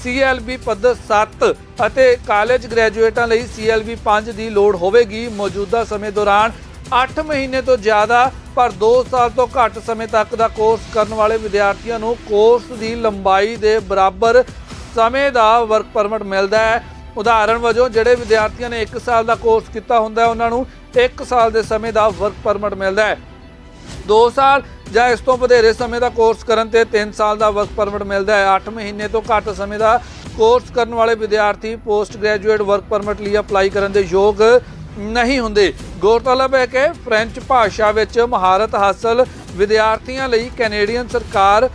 Speaker 1: CLB ਪੱਧਰ 7 ਅਤੇ ਕਾਲਜ ਗ੍ਰੈਜੂਏਟਾਂ ਲਈ CLB 5 ਦੀ ਲੋੜ ਹੋਵੇਗੀ। ਮੌਜੂਦਾ ਸਮੇਂ ਦੌਰਾਨ 8 ਮਹੀਨੇ ਤੋਂ ਜ਼ਿਆਦਾ, ਪਰ 2 ਸਾਲ ਤੋਂ ਘੱਟ ਸਮੇਂ ਤੱਕ ਦਾ ਕੋਰਸ ਕਰਨ ਵਾਲੇ ਵਿਦਿਆਰਥੀਆਂ ਨੂੰ ਕੋਰਸ ਦੀ ਲੰਬਾਈ ਦੇ ਬਰਾਬਰ ਸਮੇਂ ਦਾ ਵਰਕ ਪਰਮਿਟ ਮਿਲਦਾ ਹੈ। ਉਦਾਹਰਣ ਵਜੋਂ, ਜਿਹੜੇ ਵਿਦਿਆਰਥੀਆਂ ਨੇ 1 ਸਾਲ ਦਾ ਕੋਰਸ ਕੀਤਾ ਹੁੰਦਾ ਹੈ, ਉਹਨਾਂ ਨੂੰ 1 ਸਾਲ ਦੇ ਸਮੇਂ ਦਾ ਵਰਕ ਪਰਮਿਟ ਮਿਲਦਾ ਹੈ। 2 ਸਾਲ ਜਾਂ ਇਸ ਤੋਂ ਵਧੇਰੇ ਸਮੇਂ ਦਾ ਕੋਰਸ ਕਰਨ ਤੇ 3 ਸਾਲ ਦਾ ਵਰਕ ਪਰਮਿਟ ਮਿਲਦਾ ਹੈ। 8 ਮਹੀਨੇ ਤੋਂ ਘੱਟ ਸਮੇਂ ਦਾ ਕੋਰਸ ਕਰਨ ਵਾਲੇ ਵਿਦਿਆਰਥੀ ਪੋਸਟ ਗ੍ਰੈਜੂਏਟ ਵਰਕ ਪਰਮਿਟ ਲਈ ਅਪਲਾਈ ਕਰਨ ਦੇ ਯੋਗ ਨਹੀਂ ਹੁੰਦੇ। ਗੌਰਤਲਬ ਹੈ ਕਿ ਫ੍ਰੈਂਚ ਭਾਸ਼ਾ ਵਿੱਚ ਮਹਾਰਤ ਹਾਸਲ ਵਿਦਿਆਰਥੀਆਂ ਲਈ ਕੈਨੇਡੀਅਨ ਸਰਕਾਰ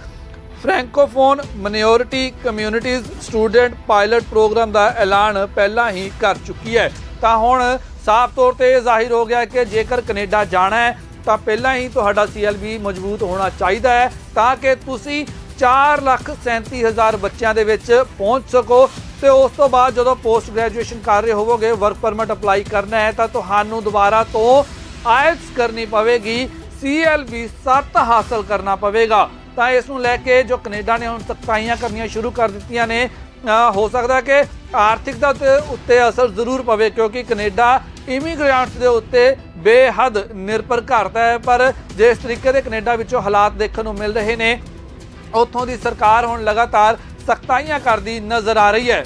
Speaker 1: francophone minority communities student pilot program ਦਾ ਐਲਾਨ ਪਹਿਲਾਂ ਹੀ ਕਰ ਚੁੱਕੀ ਹੈ। ਤਾਂ ਹੁਣ ਸਾਫ਼ ਤੌਰ ਤੇ ਇਹ ਜ਼ਾਹਿਰ ਹੋ ਗਿਆ ਕਿ ਜੇਕਰ ਕੈਨੇਡਾ ਜਾਣਾ ਹੈ ਤਾਂ ਪਹਿਲਾਂ ਹੀ ਤੁਹਾਡਾ CLB ਮਜ਼ਬੂਤ ਹੋਣਾ ਚਾਹੀਦਾ ਹੈ ਤਾਂ ਕਿ ਤੁਸੀਂ 437000 ਬੱਚਿਆਂ ਦੇ ਵਿੱਚ ਪਹੁੰਚ ਸਕੋ ਤੇ ਉਸ ਤੋਂ ਬਾਅਦ ਜਦੋਂ ਪੋਸਟ ਗ੍ਰੈਜੂਏਸ਼ਨ ਕਰ ਰਹੇ ਹੋਵੋਗੇ ਵਰਕ ਪਰਮਿਟ ਅਪਲਾਈ ਕਰਨਾ ਹੈ, ਤਾਂ ਤੁਹਾਨੂੰ ਦੁਬਾਰਾ ਤੋਂ ਆਇਲਸ ਕਰਨੀ ਪਵੇਗੀ CLB 7 ਹਾਸਲ ਕਰਨਾ ਪਵੇਗਾ। ਤਾਂ ਇਸ ਨੂੰ ਲੈ ਕੇ ਜੋ ਕੈਨੇਡਾ ਨੇ ਹੁਣ ਸਖਤਾਈਆਂ ਕਰਨੀਆਂ ਸ਼ੁਰੂ ਕਰ ਦਿੱਤੀਆਂ ਨੇ ਹੋ ਸਕਦਾ ਕਿ ਆਰਥਿਕਤਾ ਤੇ ਉੱਤੇ ਅਸਰ ਜ਼ਰੂਰ ਪਵੇ, ਕਿਉਂਕਿ ਕੈਨੇਡਾ ਇਮੀਗ੍ਰੈਂਟਸ ਦੇ ਉੱਤੇ ਬੇਹੱਦ ਨਿਰਭਰ ਕਰਦਾ ਹੈ ਪਰ ਜਿਸ ਤਰੀਕੇ ਦੇ ਕੈਨੇਡਾ ਵਿੱਚੋਂ ਹਾਲਾਤ ਦੇਖਣ ਨੂੰ ਮਿਲ ਰਹੇ ਨੇ ਉੱਥੋਂ ਦੀ ਸਰਕਾਰ ਹੁਣ ਲਗਾਤਾਰ ਸਖਤਾਈਆਂ ਕਰਦੀ ਨਜ਼ਰ ਆ ਰਹੀ ਹੈ।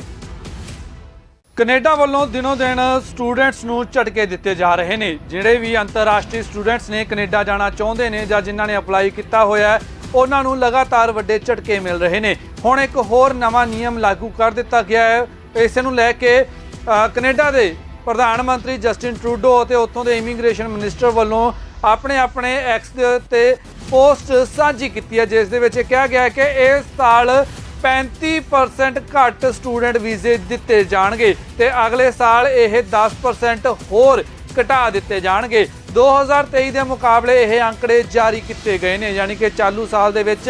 Speaker 1: ਕੈਨੇਡਾ ਵੱਲੋਂ ਦਿਨੋ ਦਿਨ ਸਟੂਡੈਂਟਸ ਨੂੰ ਝਟਕੇ ਦਿੱਤੇ ਜਾ ਰਹੇ ਨੇ ਜਿਹੜੇ ਵੀ ਅੰਤਰਰਾਸ਼ਟਰੀ ਸਟੂਡੈਂਟਸ ਨੇ ਕੈਨੇਡਾ ਜਾਣਾ ਚਾਹੁੰਦੇ ਨੇ ਜਾਂ ਜਿਨ੍ਹਾਂ ਨੇ ਅਪਲਾਈ ਕੀਤਾ ਹੋਇਆ ਹੈ ਉਹਨਾਂ ਨੂੰ ਲਗਾਤਾਰ ਵੱਡੇ ਝਟਕੇ ਮਿਲ ਰਹੇ ਨੇ। ਹੁਣ ਇੱਕ ਹੋਰ ਨਵਾਂ ਨਿਯਮ ਲਾਗੂ ਕਰ ਦਿੱਤਾ ਗਿਆ ਹੈ ਇਸ ਨੂੰ ਲੈ ਕੇ ਅ, ਕੈਨੇਡਾ ਦੇ ਪ੍ਰਧਾਨ ਮੰਤਰੀ ਜਸਟਿਨ ਟਰੂਡੋ ਅਤੇ ਉੱਥੋਂ ਦੇ ਇਮੀਗ੍ਰੇਸ਼ਨ ਮਿਨਿਸਟਰ ਵੱਲੋਂ ਆਪਣੇ ਆਪਣੇ ਐਕਸ ਦੇ ਉੱਤੇ ਪੋਸਟ ਸਾਂਝੀ ਕੀਤੀ ਹੈ, ਜਿਸ ਦੇ ਵਿੱਚ ਕਿਹਾ ਗਿਆ ਹੈ ਕਿ ਇਸ ਸਾਲ 35% ਘੱਟ ਸਟੂਡੈਂਟ ਵੀਜ਼ੇ ਦਿੱਤੇ ਜਾਣਗੇ ਤੇ ਅਗਲੇ ਸਾਲ ਇਹ 10% ਹੋਰ ਘਟਾ ਦਿੱਤੇ ਜਾਣਗੇ। 2023 ਦੇ ਮੁਕਾਬਲੇ ਇਹ ਅੰਕੜੇ ਜਾਰੀ ਕੀਤੇ ਗਏ ਨੇ, ਯਾਨੀ ਕਿ ਚਾਲੂ ਸਾਲ ਦੇ ਵਿੱਚ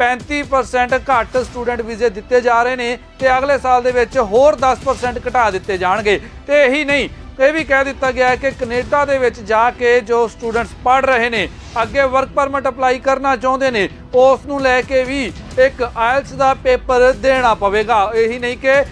Speaker 1: 35% ਘੱਟ ਸਟੂਡੈਂਟ ਵੀਜ਼ੇ ਦਿੱਤੇ ਜਾ ਰਹੇ ਨੇ ਤੇ ਅਗਲੇ ਸਾਲ ਦੇ ਵਿੱਚ ਹੋਰ 10% ਘਟਾ ਦਿੱਤੇ ਜਾਣਗੇ। ਤੇ ਇਹੀ ਨਹੀਂ, ਇਹ ਵੀ ਕਹਿ ਦਿੱਤਾ ਗਿਆ ਹੈ ਕਿ ਕੈਨੇਡਾ ਦੇ ਵਿੱਚ ਜਾ ਕੇ ਜੋ ਸਟੂਡੈਂਟਸ ਪੜ੍ਹ ਰਹੇ ਨੇ, ਅੱਗੇ ਵਰਕ ਪਰਮਿਟ ਅਪਲਾਈ ਕਰਨਾ ਚਾਹੁੰਦੇ ਨੇ, ਉਸ ਨੂੰ ਲੈ ਕੇ ਵੀ ਇੱਕ ਆਇਲਸ ਦਾ ਪੇਪਰ ਦੇਣਾ ਪਵੇਗਾ। ਇਹੀ ਨਹੀਂ ਕਿ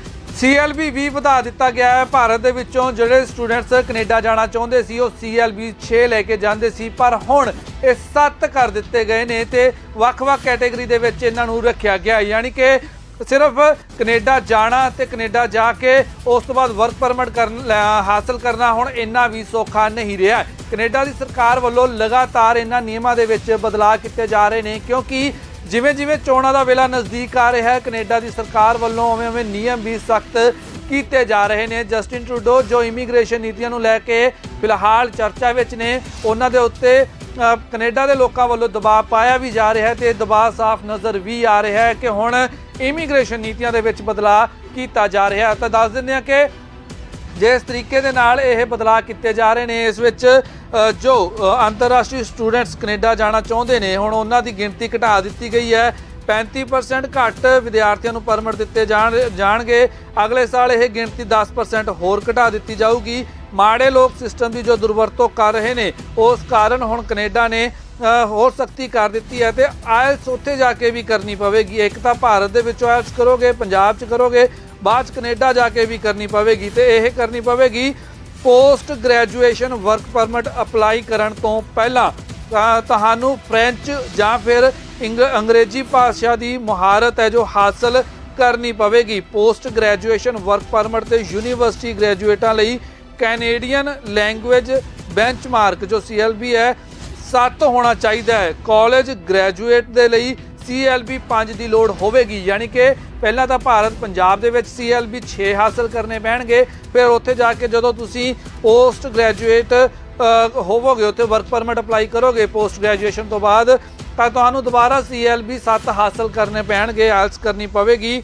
Speaker 1: CLB ਵੀ ਵਧਾ ਦਿੱਤਾ ਗਿਆ ਹੈ। ਭਾਰਤ ਦੇ ਵਿੱਚੋਂ ਜਿਹੜੇ ਸਟੂਡੈਂਟਸ ਕੈਨੇਡਾ ਜਾਣਾ ਚਾਹੁੰਦੇ ਸੀ, ਉਹ CLB 6 ਲੈ ਕੇ ਜਾਂਦੇ ਸੀ, ਪਰ ਹੁਣ ਇਹ 7 ਕਰ ਦਿੱਤੇ ਗਏ ਨੇ ਤੇ ਵੱਖ-ਵੱਖ ਕੈਟਾਗਰੀ ਦੇ ਵਿੱਚ ਇਹਨਾਂ ਨੂੰ ਰੱਖਿਆ ਗਿਆ। ਯਾਨੀ ਕਿ ਸਿਰਫ ਕੈਨੇਡਾ ਜਾਣਾ ਤੇ ਕੈਨੇਡਾ ਜਾ ਕੇ ਉਸ ਤੋਂ ਬਾਅਦ ਵਰਕ ਪਰਮਿਟ ਕਰਨ ਲੈ- ਹਾਸਲ ਕਰਨਾ ਹੁਣ ਇੰਨਾ ਵੀ ਸੌਖਾ ਨਹੀਂ ਰਿਹਾ। ਕੈਨੇਡਾ ਦੀ ਸਰਕਾਰ ਵੱਲੋਂ ਲਗਾਤਾਰ ਇਹਨਾਂ ਨਿਯਮਾਂ ਦੇ ਵਿੱਚ ਬਦਲਾਅ ਕੀਤੇ ਜਾ ਰਹੇ ਨੇ, ਕਿਉਂਕਿ ਜਿਵੇਂ ਜਿਵੇਂ ਚੋਣਾਂ ਦਾ ਵੇਲਾ ਨਜ਼ਦੀਕ ਆ ਰਿਹਾ ਹੈ ਕੈਨੇਡਾ ਦੀ ਸਰਕਾਰ ਵੱਲੋਂ ਉਵੇਂ-ਉਵੇਂ ਨਿਯਮ ਵੀ ਸਖਤ ਕੀਤੇ ਜਾ ਰਹੇ ਨੇ। ਜਸਟਿਨ ਟਰੂਡੋ ਜੋ ਇਮੀਗ੍ਰੇਸ਼ਨ ਨੀਤੀਆਂ ਨੂੰ ਲੈ ਕੇ ਫਿਲਹਾਲ ਚਰਚਾ ਵਿੱਚ ਨੇ ਉਹਨਾਂ ਦੇ ਉੱਤੇ ਅ, ਕੈਨੇਡਾ ਦੇ ਲੋਕਾਂ ਵੱਲੋਂ ਦਬਾਅ ਪਾਇਆ ਵੀ ਜਾ ਰਿਹਾ ਹੈ ਤੇ ਦਬਾਅ ਸਾਫ਼ ਨਜ਼ਰ ਵੀ ਆ ਰਿਹਾ ਹੈ ਕਿ ਹੁਣ ਇਮੀਗ੍ਰੇਸ਼ਨ ਨੀਤੀਆਂ ਦੇ ਵਿੱਚ ਬਦਲਾਅ ਕੀਤਾ ਜਾ ਰਿਹਾ ਹੈ। ਤਾਂ ਦੱਸ ਦਿੰਦੇ ਹਾਂ ਕਿ ਜਿਸ ਤਰੀਕੇ ਦੇ ਨਾਲ ਇਹ ਬਦਲਾਅ ਕੀਤੇ ਜਾ ਰਹੇ ਨੇ, ਇਸ ਵਿੱਚ ਜੋ ਅੰਤਰਰਾਸ਼ਟਰੀ ਸਟੂਡੈਂਟਸ ਕੈਨੇਡਾ ਜਾਣਾ ਚਾਹੁੰਦੇ ਨੇ, ਹੁਣ ਉਹਨਾਂ ਦੀ ਗਿਣਤੀ ਘਟਾ ਦਿੱਤੀ ਗਈ ਹੈ। 35% ਘੱਟ ਵਿਦਿਆਰਥੀਆਂ ਨੂੰ ਪਰਮਿਟ ਦਿੱਤੇ ਜਾਣ, ਜਾਣਗੇ। ਅਗਲੇ ਸਾਲ ਇਹ ਗਿਣਤੀ 10% ਹੋਰ ਘਟਾ ਦਿੱਤੀ ਜਾਊਗੀ। ਮਾੜੇ ਲੋਕ ਸਿਸਟਮ ਦੀ ਜੋ ਦੁਰਵਰਤੋਂ ਕਰ ਰਹੇ ਨੇ, ਉਸ ਕਾਰਨ ਹੁਣ ਕੈਨੇਡਾ ਨੇ ਹੋਰ ਸਖਤੀ ਕਰ ਦਿੱਤੀ ਹੈ ਤੇ ਆਇਲਸ ਉੱਥੇ ਜਾ ਕੇ ਵੀ ਕਰਨੀ ਪਵੇਗੀ। ਇੱਕ ਤਾਂ ਭਾਰਤ ਦੇ ਵਿੱਚੋਂ ਆਇਲਸ ਕਰੋਗੇ, ਪੰਜਾਬ 'ਚ ਕਰੋਗੇ ਬਾਅਦ 'ਚ ਕੈਨੇਡਾ ਜਾ ਕੇ ਵੀ ਕਰਨੀ ਪਵੇਗੀ ਤੇ ਇਹ ਕਰਨੀ ਪਵੇਗੀ post graduation work permit apply ਕਰਨ ਤੋਂ ਪਹਿਲਾਂ ਤੁਹਾਨੂੰ ਫ੍ਰੈਂਚ ਜਾਂ ਫਿਰ ਇੰਗ- ਅੰਗਰੇਜ਼ੀ ਭਾਸ਼ਾ ਦੀ ਮੁਹਾਰਤ ਹੈ ਜੋ ਹਾਸਲ ਕਰਨੀ ਪਵੇਗੀ। ਪੋਸਟ ਗ੍ਰੈਜੂਏਸ਼ਨ ਵਰਕ ਪਰਮਿਟ ਤੇ ਯੂਨੀਵਰਸਿਟੀ ਗ੍ਰੈਜੂਏਟਾਂ ਲਈ ਕੈਨੇਡੀਅਨ ਲੈਂਗੁਏਜ ਬੈਂਚਮਾਰਕ, ਜੋ CLB ਹੈ 7 ਹੋਣਾ ਚਾਹੀਦਾ ਹੈ। ਕਾਲਜ ਗ੍ਰੈਜੂਏਟ ਦੇ ਲਈ CLB 5 ਦੀ ਲੋੜ ਹੋਵੇਗੀ, ਯਾਨੀ ਕਿ ਪਹਿਲਾਂ ਤਾਂ ਭਾਰਤ ਪੰਜਾਬ ਦੇ ਵਿੱਚ CLB 6 ਹਾਸਲ ਕਰਨੇ ਪੈਣਗੇ। ਫਿਰ ਉੱਥੇ ਜਾ ਕੇ ਜਦੋਂ ਤੁਸੀਂ ਪੋਸਟ ਗ੍ਰੈਜੂਏਟ ਹੋਵੋਗੇ, ਉੱਥੇ ਵਰਕ ਪਰਮਿਟ ਅਪਲਾਈ ਕਰੋਗੇ ਪੋਸਟ ਗ੍ਰੈਜੂਏਸ਼ਨ ਤੋਂ ਬਾਅਦ, ਤਾਂ ਤੁਹਾਨੂੰ ਦੁਬਾਰਾ CLB 7 ਹਾਸਲ ਕਰਨੇ ਪੈਣਗੇ ਆਇਲਸ ਕਰਨੀ ਪਵੇਗੀ।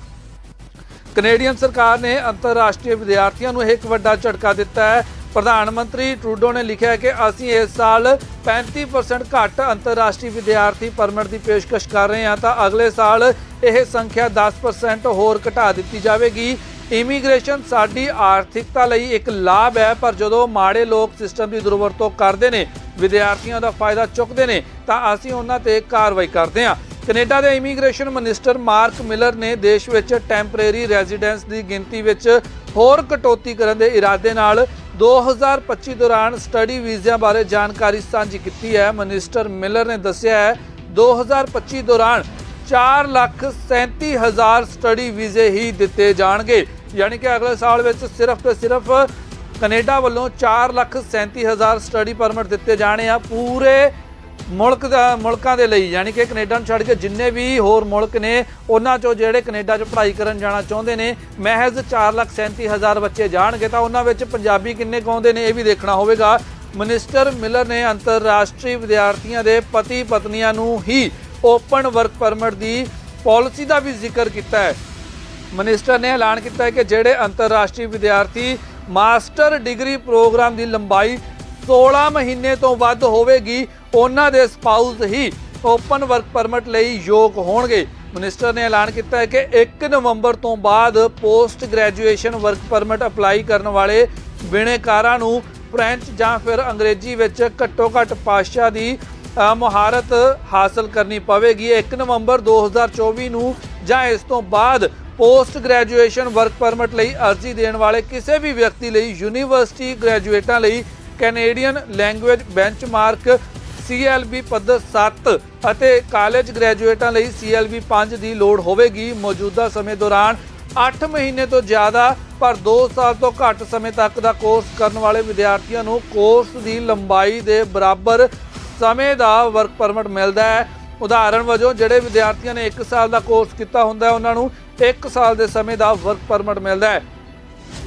Speaker 1: ਕੈਨੇਡੀਅਨ ਸਰਕਾਰ ਨੇ ਅੰਤਰਰਾਸ਼ਟਰੀ ਵਿਦਿਆਰਥੀਆਂ ਨੂੰ ਇਹ ਇੱਕ ਵੱਡਾ ਝਟਕਾ ਦਿੱਤਾ ਹੈ। ਪ੍ਰਧਾਨ ਮੰਤਰੀ ਟਰੂਡੋ ਨੇ ਲਿਖਿਆ ਕਿ ਅਸੀਂ ਇਸ ਸਾਲ 35% ਘੱਟ ਅੰਤਰਰਾਸ਼ਟਰੀ ਵਿਦਿਆਰਥੀ ਪਰਮਿਟ ਦੀ ਪੇਸ਼ਕਸ਼ ਕਰ ਰਹੇ ਹਾਂ ਤਾਂ ਅਗਲੇ ਸਾਲ ਇਹ ਸੰਖਿਆ 10% ਹੋਰ ਘਟਾ ਦਿੱਤੀ ਜਾਵੇਗੀ। ਇਮੀਗ੍ਰੇਸ਼ਨ ਸਾਡੀ ਆਰਥਿਕਤਾ ਲਈ ਇੱਕ ਲਾਭ ਹੈ, ਪਰ ਜਦੋਂ ਮਾੜੇ ਲੋਕ ਸਿਸਟਮ ਦੀ ਦੁਰਵਰਤੋਂ ਕਰਦੇ ਨੇ, ਵਿਦਿਆਰਥੀਆਂ ਦਾ ਫਾਇਦਾ ਚੁੱਕਦੇ ਨੇ, ਤਾਂ ਅਸੀਂ ਉਹਨਾਂ ਤੇ ਕਾਰਵਾਈ ਕਰਦੇ ਹਾਂ। ਕੈਨੇਡਾ ਦੇ ਇਮੀਗ੍ਰੇਸ਼ਨ ਮਿਨਿਸਟਰ ਮਾਰਕ ਮਿਲਰ ਨੇ ਦੇਸ਼ ਵਿੱਚ ਟੈਂਪਰੇਰੀ ਰੈਜ਼ੀਡੈਂਸ ਦੀ ਗਿਣਤੀ ਵਿੱਚ ਹੋਰ ਕਟੌਤੀ ਕਰਨ ਦੇ ਇਰਾਦੇ ਨਾਲ 2025 ਦੌਰਾਨ ਸਟੱਡੀ ਵੀਜ਼ਿਆਂ ਬਾਰੇ ਜਾਣਕਾਰੀ ਸਾਂਝੀ ਕੀਤੀ ਹੈ। ਮਿਨਿਸਟਰ ਮਿਲਰ ਨੇ ਦੱਸਿਆ ਹੈ 2025 ਦੌਰਾਨ 4 ਲੱਖ 37 ਹਜ਼ਾਰ ਸਟੱਡੀ ਵੀਜ਼ੇ ਹੀ ਦਿੱਤੇ ਜਾਣਗੇ। ਯਾਨੀ ਕਿ ਅਗਲੇ ਸਾਲ ਵਿੱਚ ਸਿਰਫ ਤੇ ਸਿਰਫ ਕੈਨੇਡਾ ਵੱਲੋਂ 4 ਲੱਖ 37 ਹਜ਼ਾਰ ਸਟੱਡੀ ਪਰਮਿਟ ਦਿੱਤੇ ਜਾਣੇ ਆ। ਪੂਰੇ ਮੁਲਕ ਦਾ ਮੁਲਕਾਂ ਦੇ ਲਈ, ਯਾਨੀ ਕਿ ਕੈਨੇਡਾ ਨੂੰ ਛੱਡ ਕੇ ਜਿੰਨੇ ਵੀ ਹੋਰ ਮੁਲਕ ਨੇ, ਉਹਨਾਂ ਚੋਂ ਜਿਹੜੇ ਕੈਨੇਡਾ 'ਚ ਪੜ੍ਹਾਈ ਕਰਨ ਜਾਣਾ ਚਾਹੁੰਦੇ ਨੇ, ਮਹਿਜ਼ 4 ਲੱਖ 37 ਹਜ਼ਾਰ ਬੱਚੇ ਜਾਣਗੇ, ਤਾਂ ਉਹਨਾਂ ਵਿੱਚ ਪੰਜਾਬੀ ਕਿੰਨੇ ਕੁ ਨੇ, ਇਹ ਵੀ ਦੇਖਣਾ ਹੋਵੇਗਾ। ਮਿਨਿਸਟਰ ਮਿਲਰ ਨੇ ਅੰਤਰਰਾਸ਼ਟਰੀ ਵਿਦਿਆਰਥੀਆਂ ਦੇ ਪਤੀ ਪਤਨੀਆਂ ਨੂੰ ਹੀ ਓਪਨ ਵਰਕ ਪਰਮਿਟ ਦੀ ਪਾਲਿਸੀ ਦਾ ਵੀ ਜ਼ਿਕਰ ਕੀਤਾ ਹੈ। ਮਿਨਿਸਟਰ ਨੇ ਐਲਾਨ ਕੀਤਾ ਹੈ ਕਿ ਜਿਹੜੇ ਅੰਤਰਰਾਸ਼ਟਰੀ ਵਿਦਿਆਰਥੀ ਮਾਸਟਰ ਡਿਗਰੀ ਪ੍ਰੋਗਰਾਮ ਦੀ ਲੰਬਾਈ 16 ਮਹੀਨੇ ਤੋਂ ਵੱਧ ਹੋਵੇਗੀ ਉਹਨਾਂ ਦੇ ਸਪਾਊਸ ਹੀ ਓਪਨ ਵਰਕ ਪਰਮਿਟ ਲਈ ਯੋਗ ਹੋਣਗੇ। ਮਿਨਿਸਟਰ ਨੇ ਐਲਾਨ ਕੀਤਾ ਹੈ ਕਿ 1 ਨਵੰਬਰ ਤੋਂ ਬਾਅਦ post graduation work permit apply ਕਰਨ ਵਾਲੇ ਬਿਨੇਕਾਰਾਂ ਨੂੰ ਫ੍ਰੈਂਚ ਜਾਂ ਫਿਰ ਅੰਗਰੇਜ਼ੀ ਵਿੱਚ ਘੱਟੋ ਘੱਟ ਭਾਸ਼ਾ ਦੀ ਅ, ਮੁਹਾਰਤ ਹਾਸਲ ਕਰਨੀ ਪਵੇਗੀ। 1 ਨਵੰਬਰ 2024 ਨੂੰ ਜਾਂ ਇਸ ਤੋਂ ਬਾਅਦ ਪੋਸਟ ਗ੍ਰੈਜੂਏਸ਼ਨ ਵਰਕ ਪਰਮਿਟ ਲਈ ਅਰਜ਼ੀ ਦੇਣ ਵਾਲੇ ਕਿਸੇ ਵੀ ਵਿਅਕਤੀ ਲਈ ਯੂਨੀਵਰਸਿਟੀ ਗ੍ਰੈਜੂਏਟਾਂ ਲਈ ਕੈਨੇਡੀਅਨ ਲੈਂਗੁਏਜ ਬੈਂਚਮਾਰਕ CLB ਪੱਧਰ 7 ਅਤੇ ਕਾਲਜ ਗ੍ਰੈਜੂਏਟਾਂ ਲਈ CLB 5 ਦੀ ਲੋੜ ਹੋਵੇਗੀ। ਮੌਜੂਦਾ ਸਮੇਂ ਦੌਰਾਨ 8 ਮਹੀਨੇ ਤੋਂ ਜ਼ਿਆਦਾ, ਪਰ 2 ਸਾਲ ਤੋਂ ਘੱਟ ਸਮੇਂ ਤੱਕ ਦਾ ਕੋਰਸ ਕਰਨ ਵਾਲੇ ਵਿਦਿਆਰਥੀਆਂ ਨੂੰ ਕੋਰਸ ਦੀ ਲੰਬਾਈ ਦੇ ਬਰਾਬਰ ਸਮੇਂ ਦਾ ਵਰਕ ਪਰਮਿਟ ਮਿਲਦਾ ਹੈ। ਉਦਾਹਰਣ ਵਜੋਂ, ਜਿਹੜੇ ਵਿਦਿਆਰਥੀਆਂ ਨੇ 1 ਸਾਲ ਦਾ ਕੋਰਸ ਕੀਤਾ ਹੁੰਦਾ ਹੈ, ਉਹਨਾਂ ਨੂੰ 1 ਸਾਲ ਦੇ ਸਮੇਂ ਦਾ ਵਰਕ ਪਰਮਿਟ ਮਿਲਦਾ ਹੈ।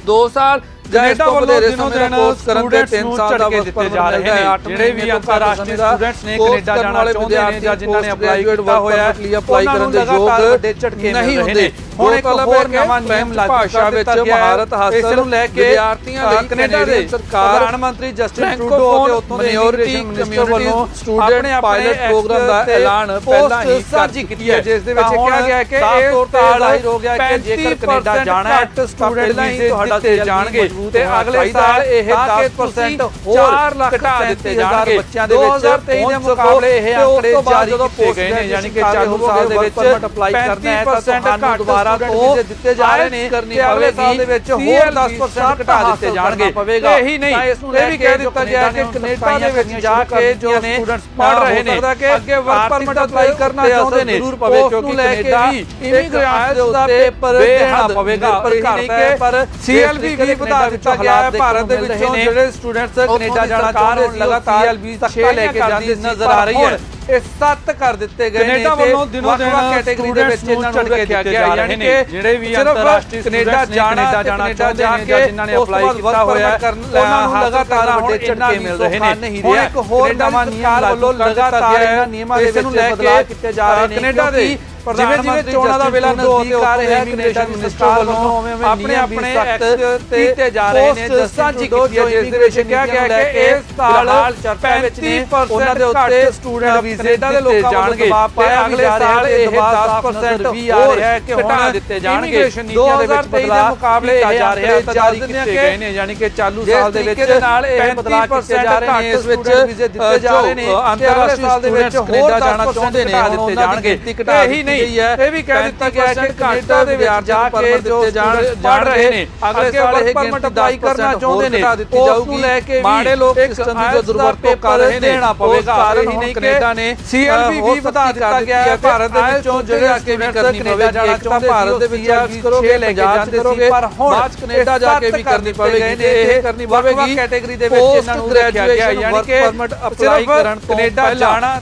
Speaker 1: 2 ਸਾਲ
Speaker 2: ਕੈਨੇਡਾ
Speaker 1: ਤੋਂ
Speaker 2: ਵੱਲੋਂ ਦਿਨੋਂ ਦਿਨ
Speaker 1: ਕੋਰਸ ਕਰਨ ਤੇ 3
Speaker 2: students
Speaker 1: ਸਾਲ ਦਾ
Speaker 2: ਨੂੰ
Speaker 1: ਵਰਕ
Speaker 2: ਦਿੱਤੇ ਜਾ ਰਹੇ ਨੇ।
Speaker 1: 8
Speaker 2: ਜਿਹੜੇ ਵੀ ਅੰਤਰਰਾਸ਼ਟਰੀ students ਨੇ ਕੈਨੇਡਾ ਜਾਣਾ ਚਾਹੁੰਦੇ ਨੇ ਜਾਂ ਜਿਨ੍ਹਾਂ ਨੇ apply ਕੀਤਾ ਹੋਇਆ ਹੈ,
Speaker 1: ਅਪਲਾਈ ਕਰਨ ਦੇ ਯੋਗ
Speaker 2: ਝਟਕੇ
Speaker 1: ਨਹੀਂ ਹੁੰਦੇ।
Speaker 2: ਹੁਣ ਇੱਕ ਹੋਰ ਨਵਾਂ ਨਿਯਮ ਲਾਗੂ ਕਰ ਦਿੱਤਾ ਗਿਆ।
Speaker 1: ਮਹਾਰਤ ਹਾਸਲ
Speaker 2: ਇਸ ਨੂੰ ਲੈ ਕੇ
Speaker 1: ਵਿਦਿਆਰਥੀਆਂ ਲਈ
Speaker 2: ਕੈਨੇਡਾ ਦੇ
Speaker 1: ਸਰਕਾਰ
Speaker 2: ਪ੍ਰਧਾਨ ਮੰਤਰੀ ਜਸਟਿਨ ਟਰੂਡੋ ਤੇ ਉੱਥੋਂ ਦੇ minister
Speaker 1: community
Speaker 2: ਵੱਲੋਂ ਆਪਣੇ
Speaker 1: pilot program ਦਾ
Speaker 2: ਤੇ
Speaker 1: ਐਲਾਨ ਪਹਿਲਾਂ ਹੀ ਕਰ
Speaker 2: ਸਾਂਝੀ ਕੀਤੀ ਹੈ।
Speaker 1: ਜਿਸ ਦੇ ਵਿੱਚ
Speaker 2: ਤਾਂ
Speaker 1: ਕਿਹਾ ਗਿਆ ਹੈ ਕਿ ਇਸ
Speaker 2: ਤੌਰ ਤੇ ਜ਼ਾਹਿਰ ਹੋ ਗਿਆ ਕਿ ਜੇਕਰ ਕੈਨੇਡਾ ਜਾਣਾ ਹੈ
Speaker 1: ਸਟੂਡੈਂਟ ਵੀਜ਼ੇ
Speaker 2: ਤੁਹਾਡਾ CLB
Speaker 1: ਜਾਣਗੇ। ਤੇ ਅਗਲੇ ਸਾਲ ਇਹ
Speaker 2: ਤਾਂ ਕਿ
Speaker 1: 10%
Speaker 2: ਤੁਸੀਂ
Speaker 1: ਹੋਰ
Speaker 2: 4 ਲੱਖ
Speaker 1: ਘਟਾ ਦਿੱਤੇ ਜਾਣਗੇ।
Speaker 2: ਬੱਚਿਆਂ ਦੇ ਵਿੱਚ
Speaker 1: 2023 ਦੇ ਮੁਕਾਬਲੇ ਇਹ
Speaker 2: ਤੇ ਤੋਂ ਬਾਅਦ
Speaker 1: ਜਾਰੀ ਕੀਤੇ ਗਏ ਨੇ ਯਾਨੀ ਕਿ ਚਾਲੂ ਸਾਲ ਦੇ ਵਿੱਚ
Speaker 2: ਅਪਲਾਈ ਕਰਨਾ ਹੈ ਤਾਂ
Speaker 1: 35%
Speaker 2: ਤੁਹਾਨੂੰ ਦੁਬਾਰਾ
Speaker 1: student
Speaker 2: ਤੋਂ
Speaker 1: ਦਿੱਤੇ ਜਾ ਰਹੇ ਨੇ
Speaker 2: ਕਰਨੀ
Speaker 1: ਅਗਲੇ ਸਾਲ ਦੇ ਵਿੱਚ ਹੋਰ
Speaker 2: CLB
Speaker 1: 10% ਘਟਾ ਦਿੱਤੇ ਜਾਣਗੇ।
Speaker 2: ਪਵੇਗਾ।
Speaker 1: ਇਹੀ ਨਹੀਂ ਇਹ ਵੀ ਕਹਿ ਦਿੱਤਾ ਗਿਆ ਕਿ
Speaker 2: ਕੈਨੇਡਾ
Speaker 1: ਦੇ ਵਿੱਚ ਜਾ ਕੇ ਜੋ ਸਟੂਡੈਂਟਸ ਪੜ ਰਹੇ ਨੇ
Speaker 2: ਅੱਗੇ ਵਰਕ ਪਰਮਿਟ ਅਪਲਾਈ ਕਰਨਾ ਚਾਹੁੰਦੇ ਨੇ
Speaker 1: ਜ਼ਰੂਰ ਪਵੇ ਕਿਉਂਕਿ ਕੈਨੇਡਾ ਇਮੀਗ੍ਰੈਂਟਸ ਦੇ
Speaker 2: ਪੇਪਰ
Speaker 1: ਬੇਹੱਦ
Speaker 2: ਪਵੇਗਾ ਇਹ ਨਹੀਂ ਕਿ
Speaker 1: ਪਰ
Speaker 2: CLB
Speaker 1: CLB ਵੀ ਵਧਾ ਦਿੱਤਾ ਗਿਆ ਹੈ ਭਾਰਤ ਦੇ ਵਿੱਚੋਂ ਜਿਹੜੇ ਸਟੂਡੈਂਟਸ ਕੈਨੇਡਾ ਜਾਣਾ ਚਾਹੁੰਦੇ ਲਗਾਤਾਰ CLB 6 ਲੈ ਕੇ ਜਾਂਦੀ ਨਜ਼ਰ ਆ ਰਹੀ ਹੈ। ਇਹ ਸੱਤ ਕਰ ਦਿੱਤੇ ਗਏ ਨੇ
Speaker 2: ਕੈਨੇਡਾ ਵੱਲੋਂ ਦਿਨੋਂ ਦਿਨ
Speaker 1: ਕੈਟਾਗਰੀ ਦੇ ਵਿੱਚ ਇਹਨਾਂ ਨੂੰ ਰੱਖਿਆ ਗਿਆ ਯਾਨੀ। ਕਿ
Speaker 2: ਜਿਹੜੇ ਵੀ ਅੰਤਰਰਾਸ਼ਟਰੀ
Speaker 1: ਕੈਨੇਡਾ ਜਾਣਾ
Speaker 2: ਕੈਨੇਡਾ
Speaker 1: ਜਾ ਕੇ
Speaker 2: ਜਿਨ੍ਹਾਂ ਨੇ
Speaker 1: ਬਾਅਦ
Speaker 2: ਕੀਤਾ ਹੋਇਆ ਉਹਨਾਂ ਨੂੰ ਲਗਾਤਾਰ ਵੱਡੇ ਝਟਕੇ ਮਿਲ ਰਹੇ ਨੇ। ਹੁਣ ਇੱਕ ਹੋਰ ਨਵਾਂ ਨਿਯਮ ਲਾਗੂ ਕਰ ਦਿੱਤਾ ਗਿਆ
Speaker 1: ਨਿਯਮਾਂ ਦੇ ਵਿੱਚ ਬਦਲਾਅ ਕੀਤੇ ਜਾ ਰਹੇ ਨੇ
Speaker 2: ਕੈਨੇਡਾ ਦੇ
Speaker 1: ਜਿਵੇਂ
Speaker 2: ਮੰਤਰੀ
Speaker 1: ਚੋਣਾਂ ਦਾ ਵੇਲਾ ਨਜ਼ਦੀਕ ਆ ਰਿਹਾ ਹੈ
Speaker 2: ਕੈਨੇਡਾ ਮਿਨਿਸਟਰ ਵੱਲੋਂ
Speaker 1: ਆਪਣੇ ਆਪਣੇ ਐਕਟ ਕੀਤੇ ਜਾ ਰਹੇ ਨੇ ਕੀਤੀ ਹੈ ਜਿਸ ਦੇ ਵਿੱਚ ਕਿਹਾ ਗਿਆ ਹੈ ਕਿ ਇਸ ਸਾਲ
Speaker 2: ਚਰਚਾ ਵਿੱਚ ਨੇ
Speaker 1: 35%
Speaker 2: ਉਹਨਾਂ ਦੇ ਉੱਤੇ ਸਟੂਡੈਂਟ ਵੀਜ਼ੇ
Speaker 1: ਦੇ ਲੋਕਾਂ
Speaker 2: ਜਾਣਗੇ। ਤੇ
Speaker 1: ਅਗਲੇ ਸਾਲ ਇਹ
Speaker 2: ਦਬਾਅ
Speaker 1: 10%
Speaker 2: ਵੀ ਆ ਰਿਹਾ ਹੈ ਕਿ ਹੁਣ
Speaker 1: ਦਿੱਤੇ ਜਾਣਗੇ।
Speaker 2: ਨੀਤੀਆਂ ਦੇ ਵਿੱਚ
Speaker 1: 2023 ਦੇ
Speaker 2: ਬਦਲਾਅ
Speaker 1: ਮੁਕਾਬਲੇ ਇਹ
Speaker 2: ਜਾ ਰਿਹਾ
Speaker 1: ਜਾਰੀ ਕੀਤੇ ਗਏ ਨੇ ਯਾਨੀ ਕਿ ਚਾਲੂ ਸਾਲ ਦੇ ਵਿੱਚ
Speaker 2: ਨਾਲ ਇਹ ਬਦਲਾਅ ਕੀਤੇ ਜਾ ਰਹੇ ਨੇ, ਇਸ ਵਿੱਚ
Speaker 1: ਵੀਜ਼ੇ ਦਿੱਤੇ ਜਾ ਰਹੇ ਨੇ
Speaker 2: ਅੰਤਰਰਾਸ਼ਟਰੀ
Speaker 1: ਸਾਲ ਦੇ ਵਿੱਚ
Speaker 2: students
Speaker 1: ਹੋਰ
Speaker 2: ਕੈਨੇਡਾ ਜਾਣਾ
Speaker 1: 10%
Speaker 2: ਚਾਹੁੰਦੇ ਨੇ,
Speaker 1: ਦਿੱਤੇ ਜਾਣਗੇ ਇਹੀ ਨਹੀਂ
Speaker 2: ਹੈ।
Speaker 1: ਇਹ ਵੀ ਕਹਿ ਦਿੱਤਾ ਗਿਆ ਹੈ ਕਿ
Speaker 2: 35%
Speaker 1: ਕੈਨੇਡਾ ਦੇ ਨੂੰ
Speaker 2: ਪਰਮਿਟ
Speaker 1: ਜੋ
Speaker 2: ਦਿੱਤੇ ਜਾਣ
Speaker 1: ਪੜ ਰਹੇ ਨੇ।
Speaker 2: ਅਗਲੇ
Speaker 1: ਅੱਗੇ
Speaker 2: ਸਾਲ ਇਹ
Speaker 1: ਪਰਮਿਟ ਅਪਲਾਈ ਕਰਨਾ ਚਾਹੁੰਦੇ ਨੇ।
Speaker 2: ਦਿੱਤੀ ਜਾਊਗੀ
Speaker 1: ਨੂੰ ਲੈ ਕੇ
Speaker 2: ਮਾੜੇ ਲੋਕ
Speaker 1: ਇੱਕ
Speaker 2: ਸਿਸਟਮ ਦੀ ਜੋ ਦੁਰਵਰਤੋਂ ਕਰ ਰਹੇ ਨੇ
Speaker 1: ਦੇਣਾ ਪਵੇਗਾ।
Speaker 2: ਕਾਰਨ
Speaker 1: ਇਹੀ ਨਹੀਂ ਕਿ
Speaker 2: ਕੈਨੇਡਾ ਨੇ
Speaker 1: CLB ਵੀ ਵਧਾ ਦਿੱਤਾ ਗਿਆ ਹੈ ਭਾਰਤ ਦੇ ਵਿੱਚੋਂ ਜਿਹੜੇ
Speaker 2: ਜਾ ਕੇ ਵੀ ਕਰਨੀ
Speaker 1: ਕੈਨੇਡਾ ਜਾਣਾ ਚਾਹੁੰਦੇ
Speaker 2: ਭਾਰਤ ਦੇ ਵਿੱਚ
Speaker 1: CLB
Speaker 2: ਕਰੋਗੇ
Speaker 1: ਲੈ ਕੇ ਜਾਂਦੇ ਸੀ ਪਰ ਹੁਣ
Speaker 2: ਬਾਅਦ ਕੈਨੇਡਾ ਜਾ ਕੇ ਵੀ ਕਰਨੀ ਪਵੇਗੀ। ਤੇ ਇਹ ਕਰਨੀ ਪਵੇਗੀ
Speaker 1: ਕੈਟਾਗਰੀ ਦੇ ਵਿੱਚ ਇਹਨਾਂ ਨੂੰ ਰੱਖਿਆ ਗਿਆ। ਯਾਨੀ ਕਿ
Speaker 2: ਪਰਮਿਟ ਅਪਲਾਈ ਕਰਨ ਤੋਂ
Speaker 1: ਕੈਨੇਡਾ ਜਾਣਾ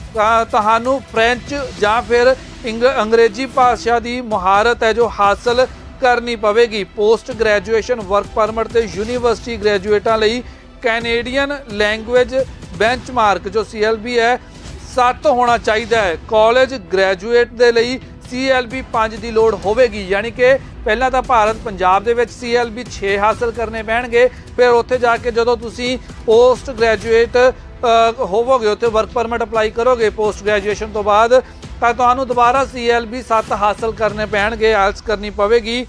Speaker 1: ਤੁਹਾਨੂੰ ਫ੍ਰੈਂਚ ਜਾਂ ਫਿਰ ਅੰਗਰੇਜ਼ੀ ਭਾਸ਼ਾ ਦੀ ਮੁਹਾਰਤ ਹੈ ਜੋ ਹਾਸਲ ਕਰਨੀ ਪਵੇਗੀ। ਪੋਸਟ ਗ੍ਰੈਜੂਏਸ਼ਨ ਵਰਕ ਪਰਮਿਟ ਤੇ ਯੂਨੀਵਰਸਿਟੀ ਗ੍ਰੈਜੂਏਟਾਂ ਲਈ ਕੈਨੇਡੀਅਨ ਲੈਂਗੁਏਜ ਬੈਂਚਮਾਰਕ, ਜੋ CLB ਹੈ 7 ਹੋਣਾ ਚਾਹੀਦਾ ਹੈ। ਕਾਲਜ ਗ੍ਰੈਜੂਏਟ ਦੇ ਲਈ CLB 5 ਦੀ ਲੋੜ ਹੋਵੇਗੀ, ਯਾਨੀ ਕਿ ਪਹਿਲਾਂ ਤਾਂ ਭਾਰਤ ਪੰਜਾਬ ਦੇ ਵਿੱਚ CLB 6 ਹਾਸਲ ਕਰਨੇ ਪੈਣਗੇ, ਫਿਰ ਉੱਥੇ ਜਾ ਕੇ ਜਦੋਂ ਤੁਸੀਂ ਪੋਸਟ ਗ੍ਰੈਜੂਏਟ ਹੋਵੋਗੇ, ਉੱਥੇ ਵਰਕ ਪਰਮਿਟ ਅਪਲਾਈ ਕਰੋਗੇ, ਪੋਸਟ ਗ੍ਰੈਜੂਏਸ਼ਨ ਤੋਂ ਬਾਅਦ ਤਾਂ ਤੁਹਾਨੂੰ ਦੁਬਾਰਾ CLB 7 ਹਾਸਲ ਕਰਨੇ ਪੈਣਗੇ ਆਇਲਸ ਕਰਨੀ ਪਵੇਗੀ।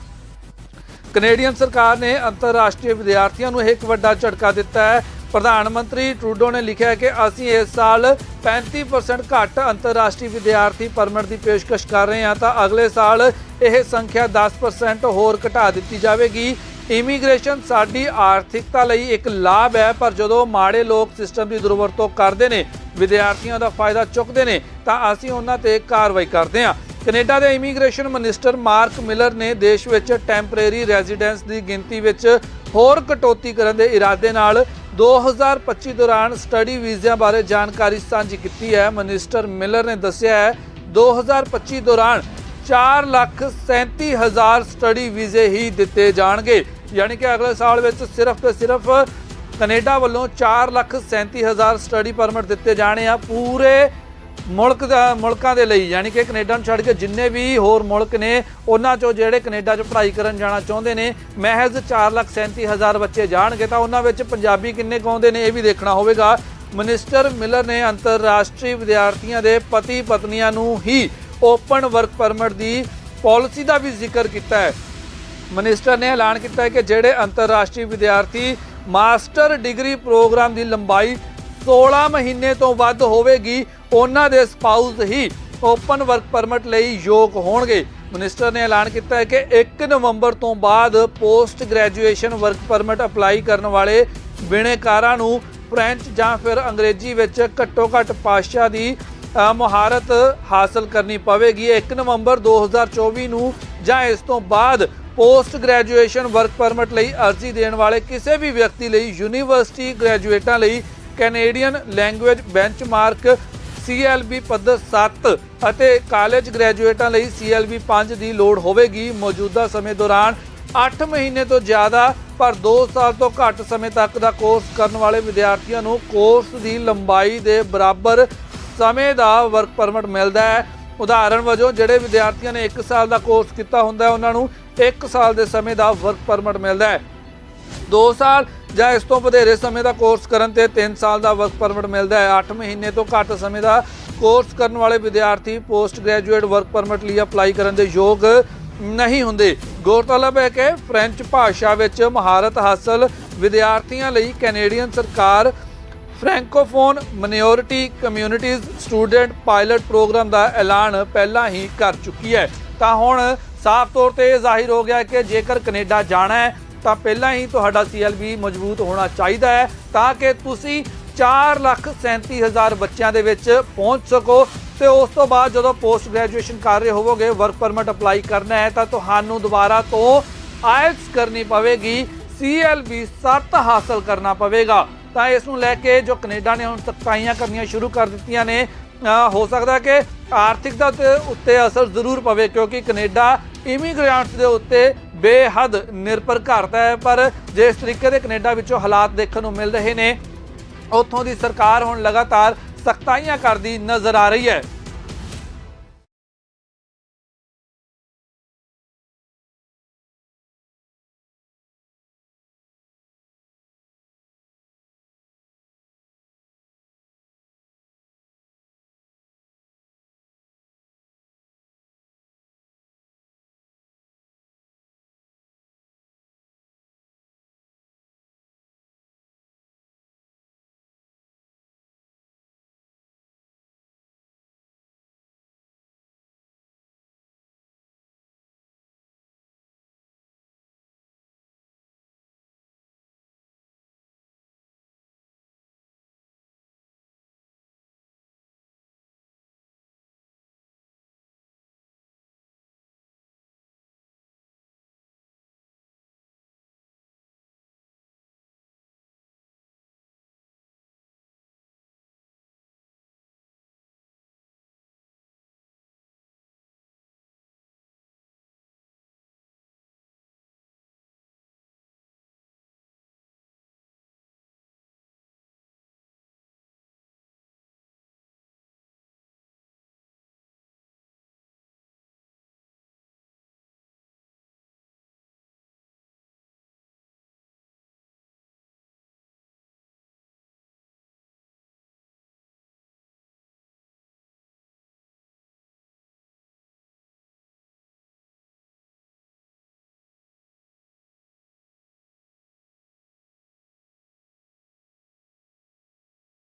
Speaker 1: ਕੈਨੇਡੀਅਨ ਸਰਕਾਰ ਨੇ ਅੰਤਰਰਾਸ਼ਟਰੀ ਵਿਦਿਆਰਥੀਆਂ ਨੂੰ ਇੱਕ ਵੱਡਾ ਝਟਕਾ ਦਿੱਤਾ ਹੈ। ਪ੍ਰਧਾਨ ਮੰਤਰੀ ਟਰੂਡੋ ਨੇ ਲਿਖਿਆ ਕਿ ਅਸੀਂ ਇਸ ਸਾਲ 35% ਘੱਟ ਅੰਤਰਰਾਸ਼ਟਰੀ ਵਿਦਿਆਰਥੀ ਪਰਮਿਟ ਦੀ ਪੇਸ਼ਕਸ਼ ਕਰ ਰਹੇ ਹਾਂ, ਤਾਂ ਅਗਲੇ ਸਾਲ ਇਹ ਸੰਖਿਆ 10% ਹੋਰ ਘਟਾ ਦਿੱਤੀ ਜਾਵੇਗੀ। ਇਮੀਗ੍ਰੇਸ਼ਨ ਸਾਡੀ ਆਰਥਿਕਤਾ ਲਈ ਇੱਕ ਲਾਭ ਹੈ, ਪਰ ਜਦੋਂ ਮਾੜੇ ਲੋਕ ਸਿਸਟਮ ਦੀ ਦੁਰਵਰਤੋਂ ਕਰਦੇ ਨੇ, ਵਿਦਿਆਰਥੀਆਂ ਦਾ ਫਾਇਦਾ ਚੁੱਕਦੇ ਨੇ, ਤਾਂ ਅਸੀਂ ਉਹਨਾਂ ਤੇ ਕਾਰਵਾਈ ਕਰਦੇ ਹਾਂ। ਕੈਨੇਡਾ ਦੇ ਇਮੀਗ੍ਰੇਸ਼ਨ ਮਿਨਿਸਟਰ ਮਾਰਕ ਮਿਲਰ ਨੇ ਦੇਸ਼ ਵਿੱਚ ਟੈਂਪਰੇਰੀ ਰੈਜ਼ੀਡੈਂਸ ਦੀ ਗਿਣਤੀ ਵਿੱਚ ਹੋਰ ਕਟੌਤੀ ਕਰਨ ਦੇ ਇਰਾਦੇ ਨਾਲ 2025 ਦੌਰਾਨ ਸਟੱਡੀ ਵੀਜ਼ਿਆਂ ਬਾਰੇ ਜਾਣਕਾਰੀ ਸਾਂਝੀ ਕੀਤੀ ਹੈ। ਮਿਨਿਸਟਰ ਮਿਲਰ ਨੇ ਦੱਸਿਆ ਹੈ 2025 ਦੌਰਾਨ 4 ਲੱਖ 37 ਹਜ਼ਾਰ ਸਟੱਡੀ ਵੀਜ਼ੇ ਹੀ ਦਿੱਤੇ ਜਾਣਗੇ। ਯਾਨੀ ਕਿ ਅਗਲੇ ਸਾਲ ਵਿੱਚ ਸਿਰਫ ਤੇ ਸਿਰਫ ਕੈਨੇਡਾ ਵੱਲੋਂ 4 ਲੱਖ 37 ਹਜ਼ਾਰ ਸਟੱਡੀ ਪਰਮਿਟ ਦਿੱਤੇ ਜਾਣੇ ਆ ਪੂਰੇ ਮੁਲਕ ਦਾ, ਮੁਲਕਾਂ ਦੇ ਲਈ। ਯਾਨੀ ਕਿ ਕੈਨੇਡਾ ਨੂੰ ਛੱਡ ਕੇ ਜਿੰਨੇ ਵੀ ਹੋਰ ਮੁਲਕ ਨੇ, ਉਹਨਾਂ ਚੋਂ ਜਿਹੜੇ ਕੈਨੇਡਾ 'ਚ ਪੜ੍ਹਾਈ ਕਰਨ ਜਾਣਾ ਚਾਹੁੰਦੇ ਨੇ, ਮਹਿਜ਼ 437000 ਬੱਚੇ ਜਾਣਗੇ। ਤਾਂ ਉਹਨਾਂ ਵਿੱਚ ਪੰਜਾਬੀ ਕਿੰਨੇ ਗਾਉਂਦੇ ਨੇ, ਇਹ ਵੀ ਦੇਖਣਾ ਹੋਵੇਗਾ। ਮਿਨਿਸਟਰ ਮਿਲਰ ਨੇ ਅੰਤਰਰਾਸ਼ਟਰੀ ਵਿਦਿਆਰਥੀਆਂ ਦੇ ਪਤੀ ਪਤਨੀਆਂ ਨੂੰ ਹੀ ਓਪਨ ਵਰਕ ਪਰਮਿਟ ਦੀ ਪਾਲਿਸੀ ਦਾ ਵੀ ਜ਼ਿਕਰ ਕੀਤਾ ਹੈ। ਮਿਨਿਸਟਰ ਨੇ ਐਲਾਨ ਕੀਤਾ ਹੈ ਕਿ ਜਿਹੜੇ ਅੰਤਰਰਾਸ਼ਟਰੀ ਵਿਦਿਆਰਥੀ ਮਾਸਟਰ ਡਿਗਰੀ ਪ੍ਰੋਗਰਾਮ ਦੀ ਲੰਬਾਈ 16 ਮਹੀਨੇ ਤੋਂ ਵੱਧ ਹੋਵੇਗੀ, ਉਹਨਾਂ ਦੇ ਸਪਾਊਸ ਹੀ ਓਪਨ ਵਰਕ ਪਰਮਿਟ ਲਈ ਯੋਗ ਹੋਣਗੇ। ਮਿਨਿਸਟਰ ਨੇ ਐਲਾਨ ਕੀਤਾ ਹੈ ਕਿ 1 ਨਵੰਬਰ ਤੋਂ ਬਾਅਦ post graduation work permit apply ਕਰਨ ਵਾਲੇ ਬਿਨੇਕਾਰਾਂ ਨੂੰ ਫ੍ਰੈਂਚ ਜਾਂ ਫਿਰ ਅੰਗਰੇਜ਼ੀ ਵਿੱਚ ਘੱਟੋ ਘੱਟ ਪਾਸ਼ਾ ਦੀ ਮੁਹਾਰਤ ਹਾਸਲ ਕਰਨੀ ਪਵੇਗੀ। 1 ਨਵੰਬਰ 2024 ਨੂੰ ਜਾਂ ਇਸ ਤੋਂ ਬਾਅਦ ਪੋਸਟ ਗ੍ਰੈਜੂਏਸ਼ਨ ਵਰਕ ਪਰਮਿਟ ਲਈ ਅਰਜ਼ੀ ਦੇਣ ਵਾਲੇ ਕਿਸੇ ਵੀ ਵਿਅਕਤੀ ਲਈ ਯੂਨੀਵਰਸਿਟੀ ਗ੍ਰੈਜੂਏਟਾਂ ਲਈ ਕੈਨੇਡੀਅਨ ਲੈਂਗੁਏਜ ਬੈਂਚਮਾਰਕ CLB ਪੱਧਰ 7 ਅਤੇ ਕਾਲਜ ਗ੍ਰੈਜੂਏਟਾਂ ਲਈ CLB 5 ਦੀ ਲੋੜ ਹੋਵੇਗੀ। ਮੌਜੂਦਾ ਸਮੇਂ ਦੌਰਾਨ 8 ਮਹੀਨੇ ਤੋਂ ਜ਼ਿਆਦਾ, ਪਰ 2 ਸਾਲ ਤੋਂ ਘੱਟ ਸਮੇਂ ਤੱਕ ਦਾ ਕੋਰਸ ਕਰਨ ਵਾਲੇ ਵਿਦਿਆਰਥੀਆਂ ਨੂੰ ਕੋਰਸ ਦੀ ਲੰਬਾਈ ਦੇ ਬਰਾਬਰ ਸਮੇਂ ਦਾ ਵਰਕ ਪਰਮਿਟ ਮਿਲਦਾ ਹੈ। ਉਦਾਹਰਣ ਵਜੋਂ, ਜਿਹੜੇ ਵਿਦਿਆਰਥੀਆਂ ਨੇ 1 ਸਾਲ ਦਾ ਕੋਰਸ ਕੀਤਾ ਹੁੰਦਾ ਹੈ, ਉਹਨਾਂ ਨੂੰ 1 ਸਾਲ ਦੇ ਸਮੇਂ ਦਾ ਵਰਕ ਪਰਮਿਟ ਮਿਲਦਾ ਹੈ। 2 ਸਾਲ ਜਾਂ ਇਸ ਤੋਂ ਵਧੇਰੇ ਸਮੇਂ ਦਾ ਕੋਰਸ ਕਰਨ ਤੇ 3 ਸਾਲ ਦਾ ਵਰਕ ਪਰਮਿਟ ਮਿਲਦਾ ਹੈ। 8 ਮਹੀਨੇ ਤੋਂ ਘੱਟ ਸਮੇਂ ਦਾ ਕੋਰਸ ਕਰਨ ਵਾਲੇ ਵਿਦਿਆਰਥੀ ਪੋਸਟ ਗ੍ਰੈਜੂਏਟ ਵਰਕ ਪਰਮਿਟ ਲਈ ਅਪਲਾਈ ਕਰਨ ਦੇ ਯੋਗ ਨਹੀਂ ਹੁੰਦੇ। ਗੌਰਤਲਬ ਹੈ ਕਿ ਫ੍ਰੈਂਚ ਭਾਸ਼ਾ ਵਿੱਚ ਮਹਾਰਤ ਹਾਸਲ ਵਿਦਿਆਰਥੀਆਂ ਲਈ ਕੈਨੇਡੀਅਨ ਸਰਕਾਰ francophone minority communities student pilot program ਦਾ ਐਲਾਨ ਪਹਿਲਾਂ ਹੀ ਕਰ ਚੁੱਕੀ ਹੈ। ਤਾਂ ਹੁਣ ਸਾਫ਼ ਤੌਰ ਤੇ ਇਹ ਜ਼ਾਹਿਰ ਹੋ ਗਿਆ ਕਿ ਜੇਕਰ ਕੈਨੇਡਾ ਜਾਣਾ ਹੈ, ਤਾਂ ਪਹਿਲਾਂ ਹੀ ਤੁਹਾਡਾ CLB ਮਜ਼ਬੂਤ ਹੋਣਾ ਚਾਹੀਦਾ ਹੈ ਤਾਂ ਕਿ ਤੁਸੀਂ 4 ਲੱਖ 37 ਹਜ਼ਾਰ ਬੱਚਿਆਂ ਦੇ ਵਿੱਚ ਪਹੁੰਚ ਸਕੋ ਤੇ ਉਸ ਤੋਂ ਬਾਅਦ ਜਦੋਂ ਪੋਸਟ ਗ੍ਰੈਜੂਏਸ਼ਨ ਕਰ ਰਹੇ ਹੋਵੋਗੇ, ਵਰਕ ਪਰਮਿਟ ਅਪਲਾਈ ਕਰਨਾ ਹੈ, ਤਾਂ ਤੁਹਾਨੂੰ ਦੁਬਾਰਾ ਤੋਂ ਆਇਲਸ ਕਰਨੀ ਪਵੇਗੀ CLB 7 ਹਾਸਲ ਕਰਨਾ ਪਵੇਗਾ। ਤਾਂ ਇਸ ਨੂੰ ਲੈ ਕੇ ਜੋ ਕੈਨੇਡਾ ਨੇ ਹੁਣ ਸਖਤਾਈਆਂ ਕਰਨੀਆਂ ਸ਼ੁਰੂ ਕਰ ਦਿੱਤੀਆਂ ਨੇ ਹੋ ਸਕਦਾ ਕਿ ਆਰਥਿਕਤਾ ਤੇ ਉੱਤੇ ਅਸਰ ਜ਼ਰੂਰ ਪਵੇ ਕਿਉਂਕਿ ਕੈਨੇਡਾ ਇਮੀਗ੍ਰੈਂਟਸ ਦੇ ਉੱਤੇ ਬੇਹੱਦ ਨਿਰਭਰ ਕਰਦਾ ਹੈ, ਪਰ ਜਿਸ ਤਰੀਕੇ ਦੇ ਕੈਨੇਡਾ ਵਿੱਚੋਂ ਹਾਲਾਤ ਦੇਖਣ ਨੂੰ ਮਿਲ ਰਹੇ ਨੇ, ਉੱਥੋਂ ਦੀ ਸਰਕਾਰ ਹੁਣ ਲਗਾਤਾਰ ਸਖਤਾਈਆਂ ਕਰਦੀ ਨਜ਼ਰ ਆ ਰਹੀ ਹੈ।